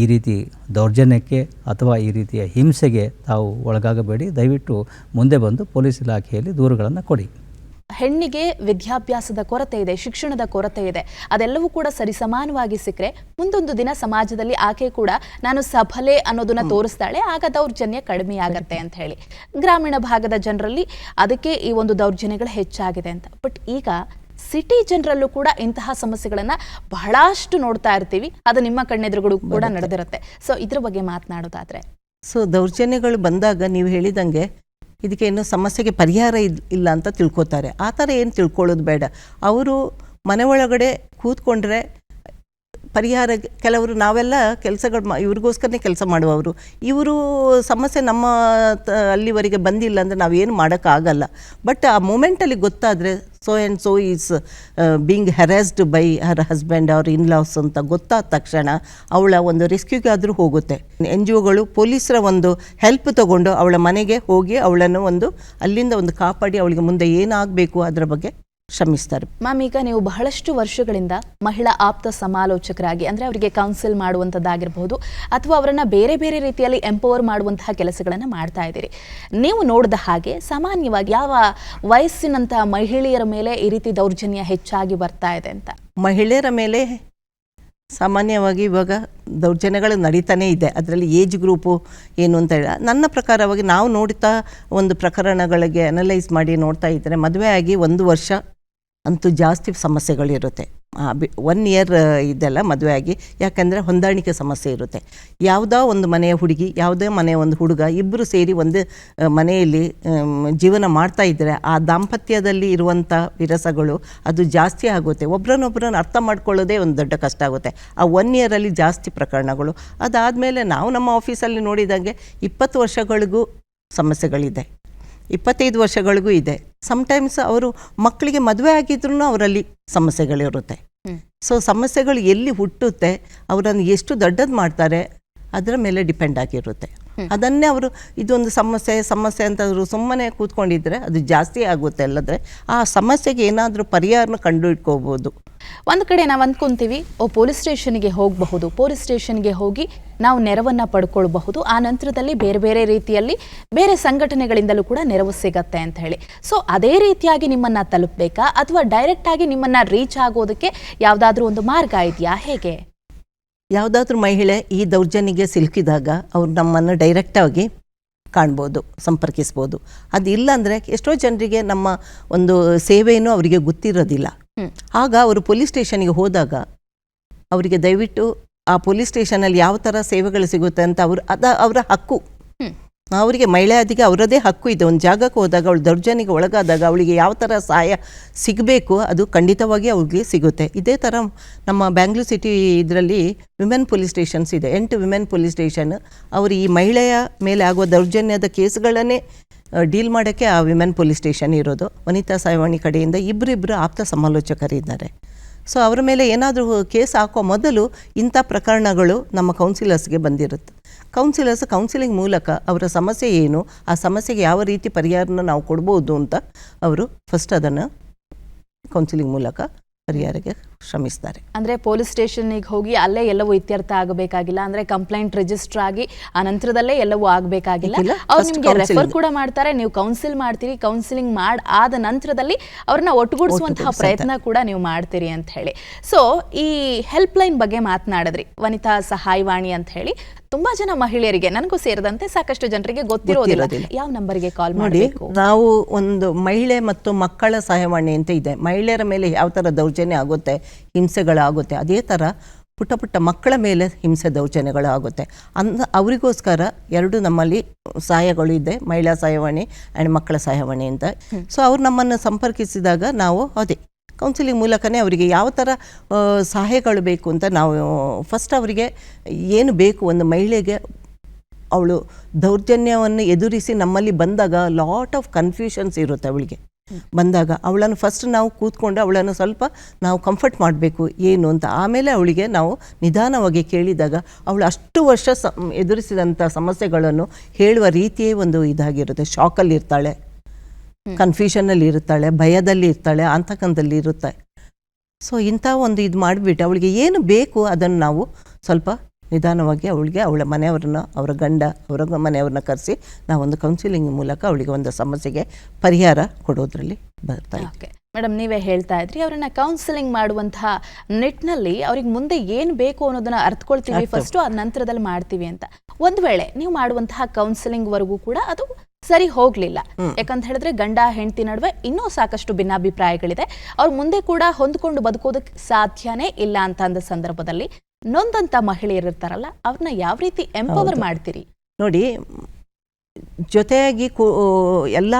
ಈ ರೀತಿ ದೌರ್ಜನ್ಯಕ್ಕೆ ಅಥವಾ ಈ ರೀತಿಯ ಹಿಂಸೆಗೆ ತಾವು ಒಳಗಾಗಬೇಡಿ. ದಯವಿಟ್ಟು ಮುಂದೆ ಬಂದು ಪೊಲೀಸ್ ಇಲಾಖೆಯಲ್ಲಿ ದೂರುಗಳನ್ನು ಕೊಡಿ. ಹೆಣ್ಣಿಗೆ ವಿದ್ಯಾಭ್ಯಾಸದ ಕೊರತೆ ಇದೆ ಶಿಕ್ಷಣದ ಕೊರತೆ ಇದೆ. ಅದೆಲ್ಲವೂ ಕೂಡ ಸರಿಸಮಾನವಾಗಿ ಸಿಕ್ಕರೆ ಮುಂದೊಂದು ದಿನ ಸಮಾಜದಲ್ಲಿ ಆಕೆ ಕೂಡ ನಾನು ಸಫಲೆ ಅನ್ನೋದನ್ನ ತೋರಿಸ್ತಾಳೆ ಆಗ ದೌರ್ಜನ್ಯ ಕಡಿಮೆ ಆಗತ್ತೆ ಅಂತ ಹೇಳಿ. ಗ್ರಾಮೀಣ ಭಾಗದ ಜನರಲ್ಲಿ ಅದಕ್ಕೆ ಈ ಒಂದು ದೌರ್ಜನ್ಯಗಳು ಹೆಚ್ಚಾಗಿದೆ ಅಂತ. ಬಟ್ ಈಗ ಸಿಟಿ ಜನರಲ್ಲೂ ಕೂಡ ಇಂತಹ ಸಮಸ್ಯೆಗಳನ್ನ ಬಹಳಷ್ಟು ನೋಡ್ತಾ ಇರ್ತೀವಿ. ಅದು ನಿಮ್ಮ ಕಣ್ಣೆದುರುಗಳು ಕೂಡ ನಡೆದಿರುತ್ತೆ. ಸೊ ಇದ್ರ ಬಗ್ಗೆ ಮಾತನಾಡೋದಾದ್ರೆ. ಸೊ ದೌರ್ಜನ್ಯಗಳು ಬಂದಾಗ ನೀವು ಹೇಳಿದಂಗೆ ಇದಕ್ಕೆ ಏನು ಸಮಸ್ಯೆಗೆ ಪರಿಹಾರ ಇಲ್ಲ ಅಂತ ತಿಳ್ಕೊತಾರೆ. ಆ ಥರ ಏನು ತಿಳ್ಕೊಳ್ಳೋದು ಬೇಡ. ಅವರು ಮನೆ ಒಳಗಡೆ ಕೂತ್ಕೊಂಡ್ರೆ ಪರಿಹಾರ ಕೆಲವರು ನಾವೆಲ್ಲ ಕೆಲಸಗಳು ಇವ್ರಿಗೋಸ್ಕರನೇ ಕೆಲಸ ಮಾಡುವವರು. ಇವರು ಸಮಸ್ಯೆ ನಮ್ಮ ಅಲ್ಲಿವರೆಗೆ ಬಂದಿಲ್ಲ ಅಂದರೆ ನಾವೇನು ಮಾಡೋಕ್ಕಾಗಲ್ಲ. ಬಟ್ ಆ ಮೂಮೆಂಟಲ್ಲಿ ಗೊತ್ತಾದರೆ so and so is being harassed by her husband ಅವ್ರ ಇನ್ಲಾಸ್ ಅಂತ ಗೊತ್ತಾದ ತಕ್ಷಣ ಅವಳ ಒಂದು ರೆಸ್ಕ್ಯೂಗೆ ಆದರೂ ಹೋಗುತ್ತೆ. ಎನ್ ಜಿ ಒಗಳು ಪೊಲೀಸರ ಒಂದು ಹೆಲ್ಪ್ ತಗೊಂಡು ಅವಳ ಮನೆಗೆ ಹೋಗಿ ಅವಳನ್ನು ಒಂದು ಅಲ್ಲಿಂದ ಒಂದು ಕಾಪಾಡಿ ಅವಳಿಗೆ ಮುಂದೆ ಏನಾಗಬೇಕು ಅದರ ಬಗ್ಗೆ ಶ್ರಮಿಸ್ತಾರೆ ಮ್ಯಾಮ್ ಈಗ ನೀವು ಬಹಳಷ್ಟು ವರ್ಷಗಳಿಂದ ಮಹಿಳಾ ಆಪ್ತ ಸಮಾಲೋಚಕರಾಗಿ ಅಂದ್ರೆ ಅವರಿಗೆ ಕೌನ್ಸಿಲ್ ಮಾಡುವಂಥದ್ದಾಗಿರಬಹುದು ಅಥವಾ ಅವರನ್ನು ಬೇರೆ ಬೇರೆ ರೀತಿಯಲ್ಲಿ ಎಂಪವರ್ ಮಾಡುವಂತಹ ಕೆಲಸಗಳನ್ನು ಮಾಡ್ತಾ ಇದ್ದೀರಿ. ನೀವು ನೋಡಿದ ಹಾಗೆ ಸಾಮಾನ್ಯವಾಗಿ ಯಾವ ವಯಸ್ಸಿನಂತಹ ಮಹಿಳೆಯರ ಮೇಲೆ ಈ ರೀತಿ ದೌರ್ಜನ್ಯ ಹೆಚ್ಚಾಗಿ ಬರ್ತಾ ಇದೆ ಅಂತ? ಮಹಿಳೆಯರ ಮೇಲೆ ಸಾಮಾನ್ಯವಾಗಿ ಇವಾಗ ದೌರ್ಜನ್ಯಗಳು ನಡೀತಾನೇ ಇದೆ. ಅದರಲ್ಲಿ ಏಜ್ ಗ್ರೂಪು ಏನು ಅಂತ ಹೇಳಿ ನನ್ನ ಪ್ರಕಾರವಾಗಿ ನಾವು ನೋಡ್ತಾ ಒಂದು ಪ್ರಕರಣಗಳಿಗೆ ಅನಲೈಸ್ ಮಾಡಿ ನೋಡ್ತಾ ಇದ್ದರೆ ಮದುವೆ ಆಗಿ ಒಂದು ವರ್ಷ ಅಂತೂ ಜಾಸ್ತಿ ಸಮಸ್ಯೆಗಳಿರುತ್ತೆ ಒನ್ ಇಯರ್ ಇದೆಲ್ಲ ಮದುವೆ ಆಗಿ, ಯಾಕಂದರೆ ಹೊಂದಾಣಿಕೆ ಸಮಸ್ಯೆ ಇರುತ್ತೆ. ಯಾವುದೋ ಒಂದು ಮನೆಯ ಹುಡುಗಿ, ಯಾವುದೇ ಮನೆಯ ಒಂದು ಹುಡುಗ ಇಬ್ಬರು ಸೇರಿ ಒಂದು ಮನೆಯಲ್ಲಿ ಜೀವನ ಮಾಡ್ತಾ ಇದ್ದರೆ ಆ ದಾಂಪತ್ಯದಲ್ಲಿ ಇರುವಂಥ ವಿರಸಗಳು ಅದು ಜಾಸ್ತಿ ಆಗುತ್ತೆ. ಒಬ್ರನ್ನೊಬ್ರನ್ನ ಅರ್ಥ ಮಾಡ್ಕೊಳ್ಳೋದೇ ಒಂದು ದೊಡ್ಡ ಕಷ್ಟ ಆಗುತ್ತೆ. ಆ ಒನ್ ಇಯರಲ್ಲಿ ಜಾಸ್ತಿ ಪ್ರಕರಣಗಳು. ಅದಾದಮೇಲೆ ನಾವು ನಮ್ಮ ಆಫೀಸಲ್ಲಿ ನೋಡಿದಂಗೆ ಇಪ್ಪತ್ತು ವರ್ಷಗಳಿಗೂ ಸಮಸ್ಯೆಗಳಿದೆ. ಇಪ್ಪತ್ತೈದು ವರ್ಷಗಳಿಗೂ ಇದೆ. ಸಮ್ಟೈಮ್ಸ್ ಅವರು ಮಕ್ಕಳಿಗೆ ಮದುವೆ ಆಗಿದ್ರೂ ಅವರಲ್ಲಿ ಸಮಸ್ಯೆಗಳಿರುತ್ತೆ. ಸೊ ಸಮಸ್ಯೆಗಳು ಎಲ್ಲಿ ಹುಟ್ಟುತ್ತೆ ಅವರನ್ನು ಎಷ್ಟು ದೊಡ್ಡದು ಮಾಡ್ತಾರೆ ಅದರ ಮೇಲೆ ಡಿಪೆಂಡ್ ಆಗಿರುತ್ತೆ. ಅದನ್ನೇ ಅವರು ಇದೊಂದು ಸಮಸ್ಯೆ ಸಮಸ್ಯೆ ಅಂತ ಅವರು ಸುಮ್ಮನೆ ಕೂತ್ಕೊಂಡಿದ್ರೆ ಅದು ಜಾಸ್ತಿ ಆಗುತ್ತೆ ಅಲ್ಲದ್ರೆ ಆ ಸಮಸ್ಯೆಗೆ ಏನಾದರೂ ಪರಿಹಾರನ ಕಂಡು ಇಟ್ಕೋಬೋದು ಒಂದು ಕಡೆ ನಾವು ಅಂದ್ಕೊಂತೀವಿ ಓ, ಪೊಲೀಸ್ ಸ್ಟೇಷನ್ಗೆ ಹೋಗಬಹುದು. ಪೊಲೀಸ್ ಸ್ಟೇಷನ್ಗೆ ಹೋಗಿ ನಾವು ನೆರವನ್ನು ಪಡ್ಕೊಳ್ಬಹುದು. ಆ ನಂತರದಲ್ಲಿ ಬೇರೆ ಬೇರೆ ರೀತಿಯಲ್ಲಿ ಬೇರೆ ಸಂಘಟನೆಗಳಿಂದಲೂ ಕೂಡ ನೆರವು ಸಿಗತ್ತೆ ಅಂತ ಹೇಳಿ. ಸೊ ಅದೇ ರೀತಿಯಾಗಿ ನಿಮ್ಮನ್ನು ತಲುಪಬೇಕಾ? ಅಥವಾ ಡೈರೆಕ್ಟ್ ಆಗಿ ನಿಮ್ಮನ್ನ ರೀಚ್ ಆಗೋದಕ್ಕೆ ಯಾವುದಾದ್ರೂ ಒಂದು ಮಾರ್ಗ ಇದೆಯಾ? ಹೇಗೆ? ಯಾವುದಾದ್ರೂ ಮಹಿಳೆ ಈ ದೌರ್ಜನ್ಯಗೆ ಸಿಲುಕಿದಾಗ ಅವ್ರು ನಮ್ಮನ್ನು ಡೈರೆಕ್ಟಾಗಿ ಕಾಣ್ಬೋದು, ಸಂಪರ್ಕಿಸ್ಬೋದು. ಅದು ಇಲ್ಲಾಂದರೆ ಎಷ್ಟೋ ಜನರಿಗೆ ನಮ್ಮ ಒಂದು ಸೇವೆಯೂ ಅವರಿಗೆ ಗೊತ್ತಿರೋದಿಲ್ಲ. ಆಗ ಅವರು ಪೊಲೀಸ್ ಸ್ಟೇಷನಿಗೆ ಹೋದಾಗ ಅವರಿಗೆ ದಯವಿಟ್ಟು ಆ ಪೊಲೀಸ್ ಸ್ಟೇಷನಲ್ಲಿ ಯಾವ ಥರ ಸೇವೆಗಳು ಸಿಗುತ್ತೆ ಅಂತ ಅವರು ಅದ ಅವರ ಹಕ್ಕು. ಅವರಿಗೆ ಮಹಿಳೆಯಾದಿಗೆ ಅವರದೇ ಹಕ್ಕು ಇದೆ. ಒಂದು ಜಾಗಕ್ಕೆ ಹೋದಾಗ ಅವಳು ದೌರ್ಜನ್ಯಕ್ಕೆ ಒಳಗಾದಾಗ ಅವಳಿಗೆ ಯಾವ ಥರ ಸಹಾಯ ಸಿಗಬೇಕು ಅದು ಖಂಡಿತವಾಗಿ ಅವ್ರಿಗೆ ಸಿಗುತ್ತೆ. ಇದೇ ಥರ ನಮ್ಮ ಬ್ಯಾಂಗ್ಳೂರ್ ಸಿಟಿ ಇದರಲ್ಲಿ ವಿಮೆನ್ ಪೊಲೀಸ್ ಸ್ಟೇಷನ್ಸ್ ಇದೆ. ಎಂಟು ವಿಮೆನ್ ಪೊಲೀಸ್ ಸ್ಟೇಷನ್ ಅವರು ಈ ಮಹಿಳೆಯ ಮೇಲೆ ಆಗುವ ದೌರ್ಜನ್ಯದ ಕೇಸ್ಗಳನ್ನೇ ಡೀಲ್ ಮಾಡೋಕ್ಕೆ ಆ ವಿಮೆನ್ ಪೊಲೀಸ್ ಸ್ಟೇಷನ್ ಇರೋದು. ವನಿತಾ ಸಾಯವಾಣಿ ಕಡೆಯಿಂದ ಇಬ್ಬರಿಬ್ಬರು ಆಪ್ತ ಸಮಾಲೋಚಕರಿದ್ದಾರೆ. ಸೊ ಅವರ ಮೇಲೆ ಏನಾದರೂ ಕೇಸ್ ಹಾಕೋ ಮೊದಲು ಇಂಥ ಪ್ರಕರಣಗಳು ನಮ್ಮ ಕೌನ್ಸಿಲರ್ಸ್ಗೆ ಬಂದಿರುತ್ತೆ. ಕೌನ್ಸಿಲರ್ಸ್ ಕೌನ್ಸಿಲಿಂಗ್ ಮೂಲಕ ಅವರ ಸಮಸ್ಯೆ ಏನು ಆ ಸಮಸ್ಯೆಗೆ ಯಾವ ರೀತಿ ಪರಿಹಾರನ ನಾವು ಕೊಡ್ಬೋದು ಅಂತ ಅವರು ಫಸ್ಟ್ ಅದನ್ನು ಕೌನ್ಸಿಲಿಂಗ್ ಮೂಲಕ ಪರಿಹಾರಕ್ಕೆ ಶ್ರಮಿಸ್ತಾರೆ. ಅಂದ್ರೆ ಪೊಲೀಸ್ ಸ್ಟೇಷನ್ಗೆ ಹೋಗಿ ಅಲ್ಲೇ ಎಲ್ಲವೂ ಇತ್ಯರ್ಥ ಆಗಬೇಕಾಗಿಲ್ಲ. ಅಂದ್ರೆ ಕಂಪ್ಲೇಂಟ್ ರಿಜಿಸ್ಟರ್ ಆಗಿ ಆ ನಂತರದಲ್ಲೇ ಎಲ್ಲವೂ ಆಗಬೇಕಾಗಿಲ್ಲ. ಅವ್ರು ನಿಮಗೆ ರೆಫರ್ ಕೂಡ ಮಾಡ್ತಾರೆ. ನೀವು ಕೌನ್ಸಿಲ್ ಮಾಡ್ತೀರಿ ಕೌನ್ಸಿಲಿಂಗ್ ಮಾಡಿ ಆದ ನಂತರದಲ್ಲಿ ಅವ್ರನ್ನ ಒಟ್ಟುಗೂಡಿಸುವಂತಹ ಪ್ರಯತ್ನ ಕೂಡ ನೀವು ಮಾಡ್ತೀರಿ ಅಂತ ಹೇಳಿ. ಸೊ ಈ ಹೆಲ್ಪ್ ಲೈನ್ ಬಗ್ಗೆ ಮಾತನಾಡಿದ್ರಿ. ವನಿತಾ ಸಹಾಯವಾಣಿ ಅಂತ ಹೇಳಿ. ತುಂಬಾ ಜನ ಮಹಿಳೆಯರಿಗೆ ನನಗೂ ಸೇರಿದಂತೆ ಸಾಕಷ್ಟು ಜನರಿಗೆ ಗೊತ್ತಿರೋದಿಲ್ಲ. ಯಾವ ನಂಬರ್ಗೆ ಕಾಲ್ ಮಾಡಿ ನಾವು ಒಂದು ಮಹಿಳೆ ಮತ್ತು ಮಕ್ಕಳ ಸಹಾಯವಾಣಿ ಅಂತ ಇದೆ. ಮಹಿಳೆಯರ ಮೇಲೆ ಯಾವ ಥರ ದೌರ್ಜನ್ಯ ಆಗುತ್ತೆ ಹಿಂಸೆಗಳಾಗುತ್ತೆ ಅದೇ ಥರ ಪುಟ್ಟ ಪುಟ್ಟ ಮಕ್ಕಳ ಮೇಲೆ ಹಿಂಸೆ ದೌರ್ಜನ್ಯಗಳು ಆಗುತ್ತೆ ಅಂದ ಅವರಿಗೋಸ್ಕರ ಎರಡು ನಮ್ಮಲ್ಲಿ ಸಹಾಯಗಳು ಇದೆ ಮಹಿಳಾ ಸಹಾಯವಾಣಿ ಆ್ಯಂಡ್ ಮಕ್ಕಳ ಸಹಾಯವಾಣಿ ಅಂತ. ಸೊ ಅವ್ರು ನಮ್ಮನ್ನು ಸಂಪರ್ಕಿಸಿದಾಗ ನಾವು ಅದೇ. ಕೌನ್ಸಿಲಿಂಗ್ ಮೂಲಕನೇ ಅವರಿಗೆ ಯಾವ ಥರ ಸಹಾಯಗಳು ಬೇಕು ಅಂತ ನಾವು ಫಸ್ಟ್ ಅವರಿಗೆ ಏನು ಬೇಕು ಒಂದು ಮಹಿಳೆಗೆ, ಅವಳು ದೌರ್ಜನ್ಯವನ್ನು ಎದುರಿಸಿ ನಮ್ಮಲ್ಲಿ ಬಂದಾಗ ಲಾಟ್ ಆಫ್ ಕನ್ಫ್ಯೂಷನ್ಸ್ ಇರುತ್ತೆ ಅವಳಿಗೆ. ಬಂದಾಗ ಅವಳನ್ನು ಫಸ್ಟ್ ನಾವು ಕೂತ್ಕೊಂಡು ಅವಳನ್ನು ಸ್ವಲ್ಪ ನಾವು ಕಂಫರ್ಟ್ ಮಾಡಬೇಕು, ಏನು ಅಂತ. ಆಮೇಲೆ ಅವಳಿಗೆ ನಾವು ನಿಧಾನವಾಗಿ ಕೇಳಿದಾಗ ಅವಳು ಅಷ್ಟು ವರ್ಷ ಸ ಎದುರಿಸಿದಂಥ ಸಮಸ್ಯೆಗಳನ್ನು ಹೇಳುವ ರೀತಿಯೇ ಒಂದು ಇದಾಗಿರುತ್ತೆ. ಶಾಕಲ್ಲಿ ಇರ್ತಾಳೆ ಕನ್ಫ್ಯೂಷನಲ್ಲಿ ಇರ್ತಾಳೆ ಭಯದಲ್ಲಿ ಇರ್ತಾಳೆ ಅಂತಕಂದಲ್ಲಿ ಇರುತ್ತೆ. ಸೊ ಇಂಥ ಒಂದು ಇದು ಮಾಡಿಬಿಟ್ಟು ಅವಳಿಗೆ ಏನು ಬೇಕು ಅದನ್ನು ನಾವು ಸ್ವಲ್ಪ ನಿಧಾನವಾಗಿ ಅವಳಿಗೆ ಅವಳ ಮನೆಯವ್ರನ್ನ ಅವರ ಗಂಡ ಅವರ ಮನೆಯವ್ರನ್ನ ಕರೆಸಿ ನಾವೊಂದು ಕೌನ್ಸಿಲಿಂಗ್ ಮೂಲಕ ಅವಳಿಗೆ ಒಂದು ಸಮಸ್ಯೆಗೆ ಪರಿಹಾರ ಕೊಡೋದ್ರಲ್ಲಿ ಬರ್ತಾ ಓಕೆ ಮೇಡಮ್ ನೀವೇ ಹೇಳ್ತಾ ಇದ್ರಿ ಅವ್ರನ್ನ ಕೌನ್ಸಿಲಿಂಗ್ ಮಾಡುವಂತಹ ನಿಟ್ಟಿನಲ್ಲಿ ಅವ್ರಿಗೆ ಮುಂದೆ ಏನು ಬೇಕು ಅನ್ನೋದನ್ನ ಅರ್ಥಕೊಳ್ತೀವಿ ಫಸ್ಟ್ ಆ ನಂತರದಲ್ಲಿ ಮಾಡ್ತೀವಿ ಅಂತ. ಒಂದು ವೇಳೆ ನೀವು ಮಾಡುವಂತಹ ಕೌನ್ಸಿಲಿಂಗ್ ವರೆಗೂ ಕೂಡ ಅದು ಸರಿ ಹೋಗ್ಲಿಲ್ಲ. ಯಾಕಂತ ಹೇಳಿದ್ರೆ ಗಂಡ ಹೆಂಡತಿ ನಡುವೆ ಇನ್ನೂ ಸಾಕಷ್ಟು ಭಿನ್ನಾಭಿಪ್ರಾಯಗಳಿದೆ. ಅವ್ರ ಮುಂದೆ ಕೂಡ ಹೊಂದ್ಕೊಂಡು ಬದುಕೋದಕ್ಕೆ ಸಾಧ್ಯನೇ ಇಲ್ಲ ಅಂತ ಅಂದ ಸಂದರ್ಭದಲ್ಲಿ ನೊಂದಂತ ಮಹಿಳೆಯರು ಇರ್ತಾರಲ್ಲ ಅವ್ರನ್ನ ಯಾವ ರೀತಿ ಎಂಪವರ್ ಮಾಡ್ತೀರಿ? ನೋಡಿ ಜೊತೆಯಾಗಿ ಕೂ ಎಲ್ಲ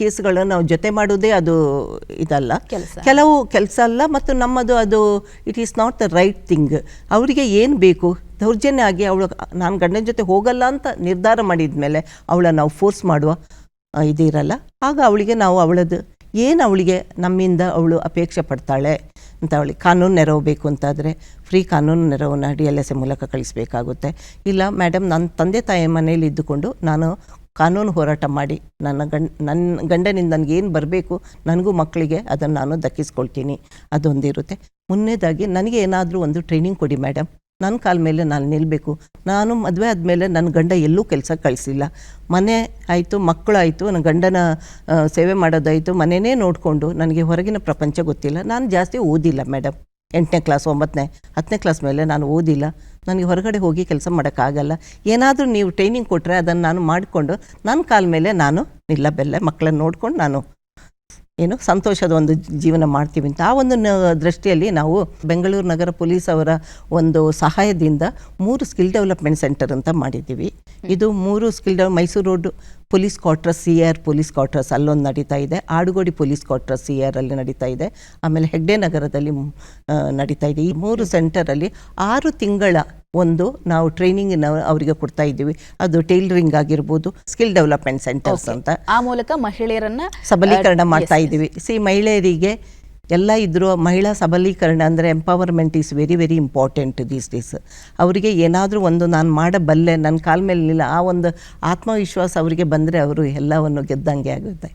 ಕೇಸ್ಗಳನ್ನು ನಾವು ಜೊತೆ ಮಾಡೋದೇ ಅದು ಇದಲ್ಲ. ಕೆಲಸ. ಕೆಲವು ಕೆಲಸ ಅಲ್ಲ ಮತ್ತು ನಮ್ಮದು ಅದು it is not the right thing ಅವರಿಗೆ ಏನು ಬೇಕು? ದೌರ್ಜನ್ಯ ಆಗಿ ಅವಳು ನಾನು ಗಂಡನ ಜೊತೆ ಹೋಗಲ್ಲ ಅಂತ ನಿರ್ಧಾರ ಮಾಡಿದ ಮೇಲೆ ಅವಳ ನಾವು ಫೋರ್ಸ್ ಮಾಡುವ ಇದಿರಲ್ಲ ಆಗ ಅವಳಿಗೆ ನಾವು ಅವಳದು ಏನು ಅವಳಿಗೆ ನಮ್ಮಿಂದ ಅವಳು ಅಪೇಕ್ಷೆ ಪಡ್ತಾಳೆ ಅಂತ ಅವಳಿಗೆ ಕಾನೂನು ನೆರವು ಬೇಕು ಅಂತಾದರೆ ಫ್ರೀ ಕಾನೂನು ನೆರವನ್ನು ಡಿ ಎಲ್ ಎಸ್ ಎ ಮೂಲಕ ಕಳಿಸಬೇಕಾಗುತ್ತೆ. ಇಲ್ಲ ಮೇಡಮ್ ನನ್ನ ತಂದೆ ತಾಯಿ ಮನೇಲಿ ಇದ್ದುಕೊಂಡು ನಾನು ಕಾನೂನು ಹೋರಾಟ ಮಾಡಿ ನನ್ನ ಗಂಡ, ನನ್ನ ಗಂಡನಿಂದ ನನಗೇನು ಬರಬೇಕು ನನಗೂ ಮಕ್ಕಳಿಗೆ ಅದನ್ನು ನಾನು ದಕ್ಕಿಸ್ಕೊಳ್ತೀನಿ. ಅದೊಂದಿರುತ್ತೆ ಮುನ್ನೇದಾಗಿ ನನಗೆ ಏನಾದರೂ ಒಂದು ಟ್ರೈನಿಂಗ್ ಕೊಡಿ ಮೇಡಮ್ ನನ್ನ ಕಾಲ ಮೇಲೆ ನಾನು ನಿಲ್ಲಬೇಕು ನಾನು ಮದುವೆ ಆದಮೇಲೆ ನನ್ನ ಗಂಡ ಎಲ್ಲೂ ಕೆಲಸ ಕಳಿಸಿಲ್ಲ ಮನೆ ಆಯಿತು, ಮಕ್ಕಳಾಯಿತು, ನನ್ನ ಗಂಡನ ಸೇವೆ ಮಾಡೋದಾಯಿತು ಮನೆಯೇ ನೋಡಿಕೊಂಡು ನನಗೆ ಹೊರಗಿನ ಪ್ರಪಂಚ ಗೊತ್ತಿಲ್ಲ. ನಾನು ಜಾಸ್ತಿ ಓದಿಲ್ಲ ಮೇಡಮ್ ಎಂಟನೇ ಕ್ಲಾಸ್, ಒಂಬತ್ತನೇ, ಹತ್ತನೇ ಕ್ಲಾಸ್ ಮೇಲೆ ನಾನು ಓದಿಲ್ಲ. ನನಗೆ ಹೊರಗಡೆ ಹೋಗಿ ಕೆಲಸ ಮಾಡೋಕ್ಕಾಗಲ್ಲ. ಏನಾದರೂ ನೀವು ಟ್ರೈನಿಂಗ್ ಕೊಟ್ಟರೆ ಅದನ್ನು ನಾನು ಮಾಡಿಕೊಂಡು, ನನ್ನ ಕಾಲ ಮೇಲೆ ನಾನು ನಿಲ್ಲಬಲ್ಲೆ ಮಕ್ಕಳನ್ನ ನೋಡ್ಕೊಂಡು ನಾನು ಏನು ಸಂತೋಷದ ಒಂದು ಜೀವನ ಮಾಡ್ತೀವಿ ಅಂತ. ಆ ಒಂದು ದೃಷ್ಟಿಯಲ್ಲಿ ನಾವು ಬೆಂಗಳೂರು ನಗರ ಪೊಲೀಸ್ ಅವರ ಒಂದು ಸಹಾಯದಿಂದ ಮೂರು ಸ್ಕಿಲ್ ಡೆವಲಪ್ಮೆಂಟ್ ಸೆಂಟರ್ ಅಂತ ಮಾಡಿದ್ದೀವಿ. ಇದು ಮೂರು skill ಡೆವ Mysuru road police quarters C R police quarters ಅಲ್ಲೊಂದು ನಡೀತಾ ಇದೆ. Adugodi police quarters C R ಅಲ್ಲಿ ನಡೀತಾ ಇದೆ. ಆಮೇಲೆ ಹೆಗ್ಡೆ ನಗರದಲ್ಲಿ ನಡೀತಾ ಇದೆ. ಈ ಮೂರು ಸೆಂಟರಲ್ಲಿ ಆರು ತಿಂಗಳ ಒಂದು ನಾವು ಟ್ರೈನಿಂಗ್ ಅವರಿಗೆ ಕೊಡ್ತಾ ಇದ್ದೀವಿ. ಅದು ಟೈಲರಿಂಗ್ ಆಗಿರ್ಬೋದು ಸ್ಕಿಲ್ ಡೆವಲಪ್ಮೆಂಟ್ ಸೆಂಟರ್ಸ್ ಅಂತ. ಆ ಮೂಲಕ ಮಹಿಳೆಯರನ್ನ ಸಬಲೀಕರಣ ಮಾಡ್ತಾ. ಇದ್ದೀವಿ. ಸಿ ಮಹಿಳೆಯರಿಗೆ ಎಲ್ಲ ಇದ್ದರೂ ಮಹಿಳಾ ಸಬಲೀಕರಣ ಅಂದರೆ empowerment is very very important these days ಅವರಿಗೆ ಏನಾದರೂ ಒಂದು ನಾನು ಮಾಡಬಲ್ಲೆ ನನ್ನ ಕಾಲ ಮೇಲೆ ನಿಲ್ಲ ಆ ಒಂದು ಆತ್ಮವಿಶ್ವಾಸ ಅವರಿಗೆ ಬಂದರೆ ಅವರು ಎಲ್ಲವನ್ನು ಗೆದ್ದಂಗೆ ಆಗುತ್ತೆ.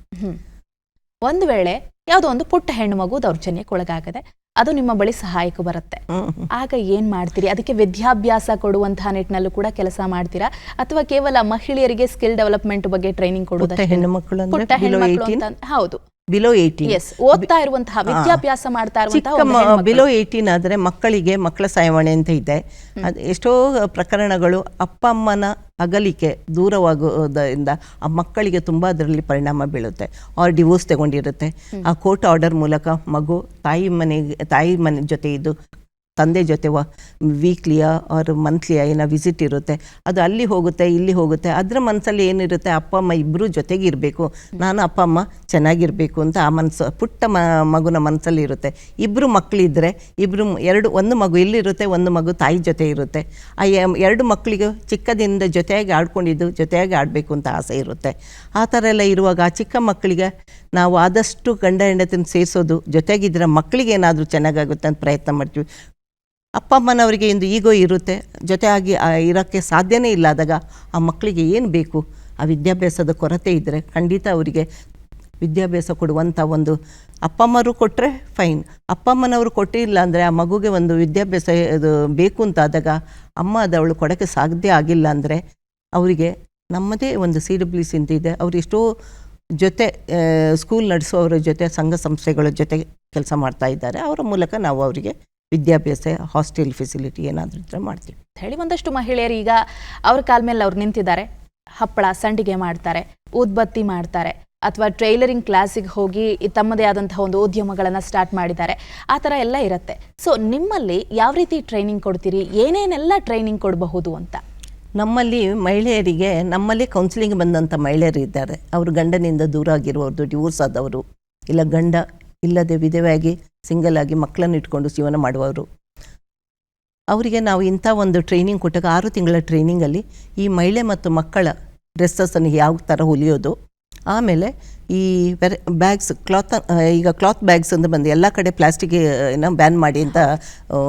ಒಂದು ವೇಳೆ ಯಾವುದೋ ಒಂದು ಪುಟ್ಟ ಹೆಣ್ಣು ಮಗು ದೌರ್ಜನ್ಯಕ್ಕೆ ಒಳಗಾಗದೆ ಅದು ನಿಮ್ಮ ಬಳಿ ಸಹಾಯಕ ಬರುತ್ತೆ. ಆಗ ಏನ್ ಮಾಡ್ತೀರಿ? ಅದಕ್ಕೆ ವಿದ್ಯಾಭ್ಯಾಸ ಕೊಡುವಂತಹ ನಿಟ್ಟಿನಲ್ಲೂ ಕೂಡ ಕೆಲಸ ಮಾಡ್ತೀರಾ? ಅಥವಾ ಕೇವಲ ಮಹಿಳೆಯರಿಗೆ ಸ್ಕಿಲ್ ಡೆವಲಪ್ಮೆಂಟ್ ಬಗ್ಗೆ ಟ್ರೈನಿಂಗ್ ಅಂತ ಹೌದು. ಬಿಲೋ ಏಯ್ಟೀನ್ ಎಸ್ ಓದ್ತಾ ಇರುವಂತಹ ವಿದ್ಯಾಭ್ಯಾಸ ಮಾಡ್ತಾ ಇರುವಂತಹ. ಬಿಲೋ ಏಯ್ಟೀನ್ ಆದರೆ ಮಕ್ಕಳಿಗೆ ಮಕ್ಕಳ ಸಾಯವಾಣಿ ಅಂತ ಇದೆ. ಅದು ಎಷ್ಟೋ ಪ್ರಕರಣಗಳು ಅಪ್ಪ ಅಮ್ಮನ ಅಗಲಿಕೆ ದೂರವಾಗುವುದರಿಂದ ಆ ಮಕ್ಕಳಿಗೆ ತುಂಬ ಅದರಲ್ಲಿ ಪರಿಣಾಮ ಬೀಳುತ್ತೆ. ಅವ್ರು ಡಿವೋರ್ಸ್ ತಗೊಂಡಿರುತ್ತೆ. ಆ ಕೋರ್ಟ್ ಆರ್ಡರ್ ಮೂಲಕ ಮಗು ತಾಯಿ ಮನೆಗೆ ತಾಯಿ ಮನೆ ಜೊತೆ ಇದ್ದು ತಂದೆ ಜೊತೆ ವ ವೀಕ್ಲಿಯ ಆರ್ ಮಂತ್ಲಿಯ ಏನೋ ವಿಸಿಟ್ ಇರುತ್ತೆ, ಅದು ಅಲ್ಲಿ ಹೋಗುತ್ತೆ, ಇಲ್ಲಿ ಹೋಗುತ್ತೆ, ಅದರ ಮನಸ್ಸಲ್ಲಿ ಏನಿರುತ್ತೆ, ಅಪ್ಪ, ಅಮ್ಮ ಇಬ್ಬರೂ ಜೊತೆಗೆ ಇರಬೇಕು. ನಾನು ಅಪ್ಪ, ಅಮ್ಮ ಚೆನ್ನಾಗಿರಬೇಕು ಅಂತ ಆ ಮನಸ್ಸು ಪುಟ್ಟ ಮಗುನ ಮನಸ್ಸಲ್ಲಿ ಇರುತ್ತೆ. ಇಬ್ಬರು ಮಕ್ಕಳಿದ್ದರೆ ಇಬ್ಬರು ಎರಡು, ಒಂದು ಮಗು ಇಲ್ಲಿರುತ್ತೆ, ಒಂದು ಮಗು ತಾಯಿ ಜೊತೆ ಇರುತ್ತೆ. ಆ ಎರಡು ಮಕ್ಕಳಿಗೂ ಚಿಕ್ಕದಿಂದ ಜೊತೆಯಾಗಿ ಆಡ್ಕೊಂಡಿದ್ದು, ಜೊತೆಯಾಗಿ ಆಡಬೇಕು ಅಂತ ಆಸೆ ಇರುತ್ತೆ. ಆ ಥರ ಎಲ್ಲ ಇರುವಾಗ ಆ ಚಿಕ್ಕ ಮಕ್ಕಳಿಗೆ ನಾವು ಆದಷ್ಟು ಗಂಡ ಹೆಂಡತಿನ ಸೇರಿಸೋದು, ಜೊತೆಗಿದ್ರೆ ಮಕ್ಕಳಿಗೆ ಏನಾದರೂ ಚೆನ್ನಾಗಾಗುತ್ತೆ ಅಂತ ಪ್ರಯತ್ನ ಮಾಡ್ತೀವಿ. ಅಪ್ಪ ಅಮ್ಮನವರಿಗೆ ಇಂದು ಈಗೋ ಇರುತ್ತೆ. ಜೊತೆಯಾಗಿ ಇರೋಕ್ಕೆ ಸಾಧ್ಯನೇ ಇಲ್ಲ ಆದಾಗ ಆ ಮಕ್ಕಳಿಗೆ ಏನು ಬೇಕು? ಆ ವಿದ್ಯಾಭ್ಯಾಸದ ಕೊರತೆ ಇದ್ದರೆ ಖಂಡಿತ ಅವರಿಗೆ ವಿದ್ಯಾಭ್ಯಾಸ ಕೊಡುವಂಥ ಒಂದು ಅಪ್ಪ ಅಮ್ಮರು ಕೊಟ್ಟರೆ ಫೈನ್. ಅಪ್ಪ ಅಮ್ಮನವರು ಕೊಟ್ಟಿಲ್ಲ ಅಂದರೆ ಆ ಮಗುಗೆ ಒಂದು ವಿದ್ಯಾಭ್ಯಾಸ ಇದು ಬೇಕು ಅಂತಾದಾಗ ಅಮ್ಮ ಅದವಳು ಕೊಡೋಕ್ಕೆ ಸಾಧ್ಯ ಆಗಿಲ್ಲ ಅಂದರೆ ಅವರಿಗೆ ನಮ್ಮದೇ ಒಂದು ಸಿ ಡಬ್ಲ್ಯೂ ಸಿ ಅಂತ ಇದೆ. ಅವರು ಎಷ್ಟೋ ಜೊತೆ ಸ್ಕೂಲ್ ನಡೆಸುವವರ ಜೊತೆ, ಸಂಘ ಸಂಸ್ಥೆಗಳ ಜೊತೆ ಕೆಲಸ ಮಾಡ್ತಾ ಇದ್ದಾರೆ. ಅವರ ಮೂಲಕ ನಾವು ಅವರಿಗೆ ವಿದ್ಯಾಭ್ಯಾಸ ಹಾಸ್ಟೆಲ್ ಫೆಸಿಲಿಟಿ ಏನಾದರೂ ಇದ್ರೆ ಮಾಡ್ತೀವಿ. ಅಂತ ಹೇಳಿ ಒಂದಷ್ಟು ಮಹಿಳೆಯರು ಈಗ ಅವ್ರ ಕಾಲ ಮೇಲೆ ಅವ್ರು ನಿಂತಿದ್ದಾರೆ. ಹಪ್ಪಳ ಸಂಡಿಗೆ ಮಾಡ್ತಾರೆ ಉದ್ಬತ್ತಿ ಮಾಡ್ತಾರೆ ಅಥವಾ ಟ್ರೈಲರಿಂಗ್ ಕ್ಲಾಸಿಗೆ ಹೋಗಿ ತಮ್ಮದೇ ಆದಂತಹ ಒಂದು ಉದ್ಯಮಗಳನ್ನು ಸ್ಟಾರ್ಟ್ ಮಾಡಿದ್ದಾರೆ. ಆ ಥರ ಎಲ್ಲ ಇರುತ್ತೆ. ಸೊ ನಿಮ್ಮಲ್ಲಿ ಯಾವ ರೀತಿ ಟ್ರೈನಿಂಗ್ ಕೊಡ್ತೀರಿ? ಏನೇನೆಲ್ಲ ಟ್ರೈನಿಂಗ್ ಕೊಡಬಹುದು ಅಂತ? ನಮ್ಮಲ್ಲಿ ಮಹಿಳೆಯರಿಗೆ ನಮ್ಮಲ್ಲಿ ಕೌನ್ಸಿಲಿಂಗ್ ಬಂದಂಥ ಮಹಿಳೆಯರು ಇದ್ದಾರೆ. ಅವರು ಗಂಡನಿಂದ ದೂರ ಆಗಿರುವವರು ಡಿವೋರ್ಸ್ ಆದವರು ಇಲ್ಲ ಗಂಡ ಇಲ್ಲದೆ ವಿಧವೆಯಾಗಿ ಸಿಂಗಲ್ ಆಗಿ ಮಕ್ಕಳನ್ನು ಇಟ್ಕೊಂಡು ಜೀವನ ಮಾಡುವವರು. ಅವರಿಗೆ ನಾವು ಇಂಥ ಒಂದು ಟ್ರೈನಿಂಗ್ ಕೊಟ್ಟಾಗ ಆರು ತಿಂಗಳ ಟ್ರೈನಿಂಗಲ್ಲಿ ಈ ಮಹಿಳೆ ಮತ್ತು ಮಕ್ಕಳ ಡ್ರೆಸ್ಸಸ್ಸನ್ನು ಯಾವ ಥರ ಹೊಲಿಯೋದು ಆಮೇಲೆ ಈ ವೆರ್ ಬ್ಯಾಗ್ಸ್ ಕ್ಲಾತ್ ಈಗ ಕ್ಲಾತ್ ಬ್ಯಾಗ್ಸ್ ಅಂತ ಬಂದು ಎಲ್ಲ ಕಡೆ ಪ್ಲಾಸ್ಟಿಕ್ ಏನೋ ಬ್ಯಾನ್ ಮಾಡಿ ಅಂತ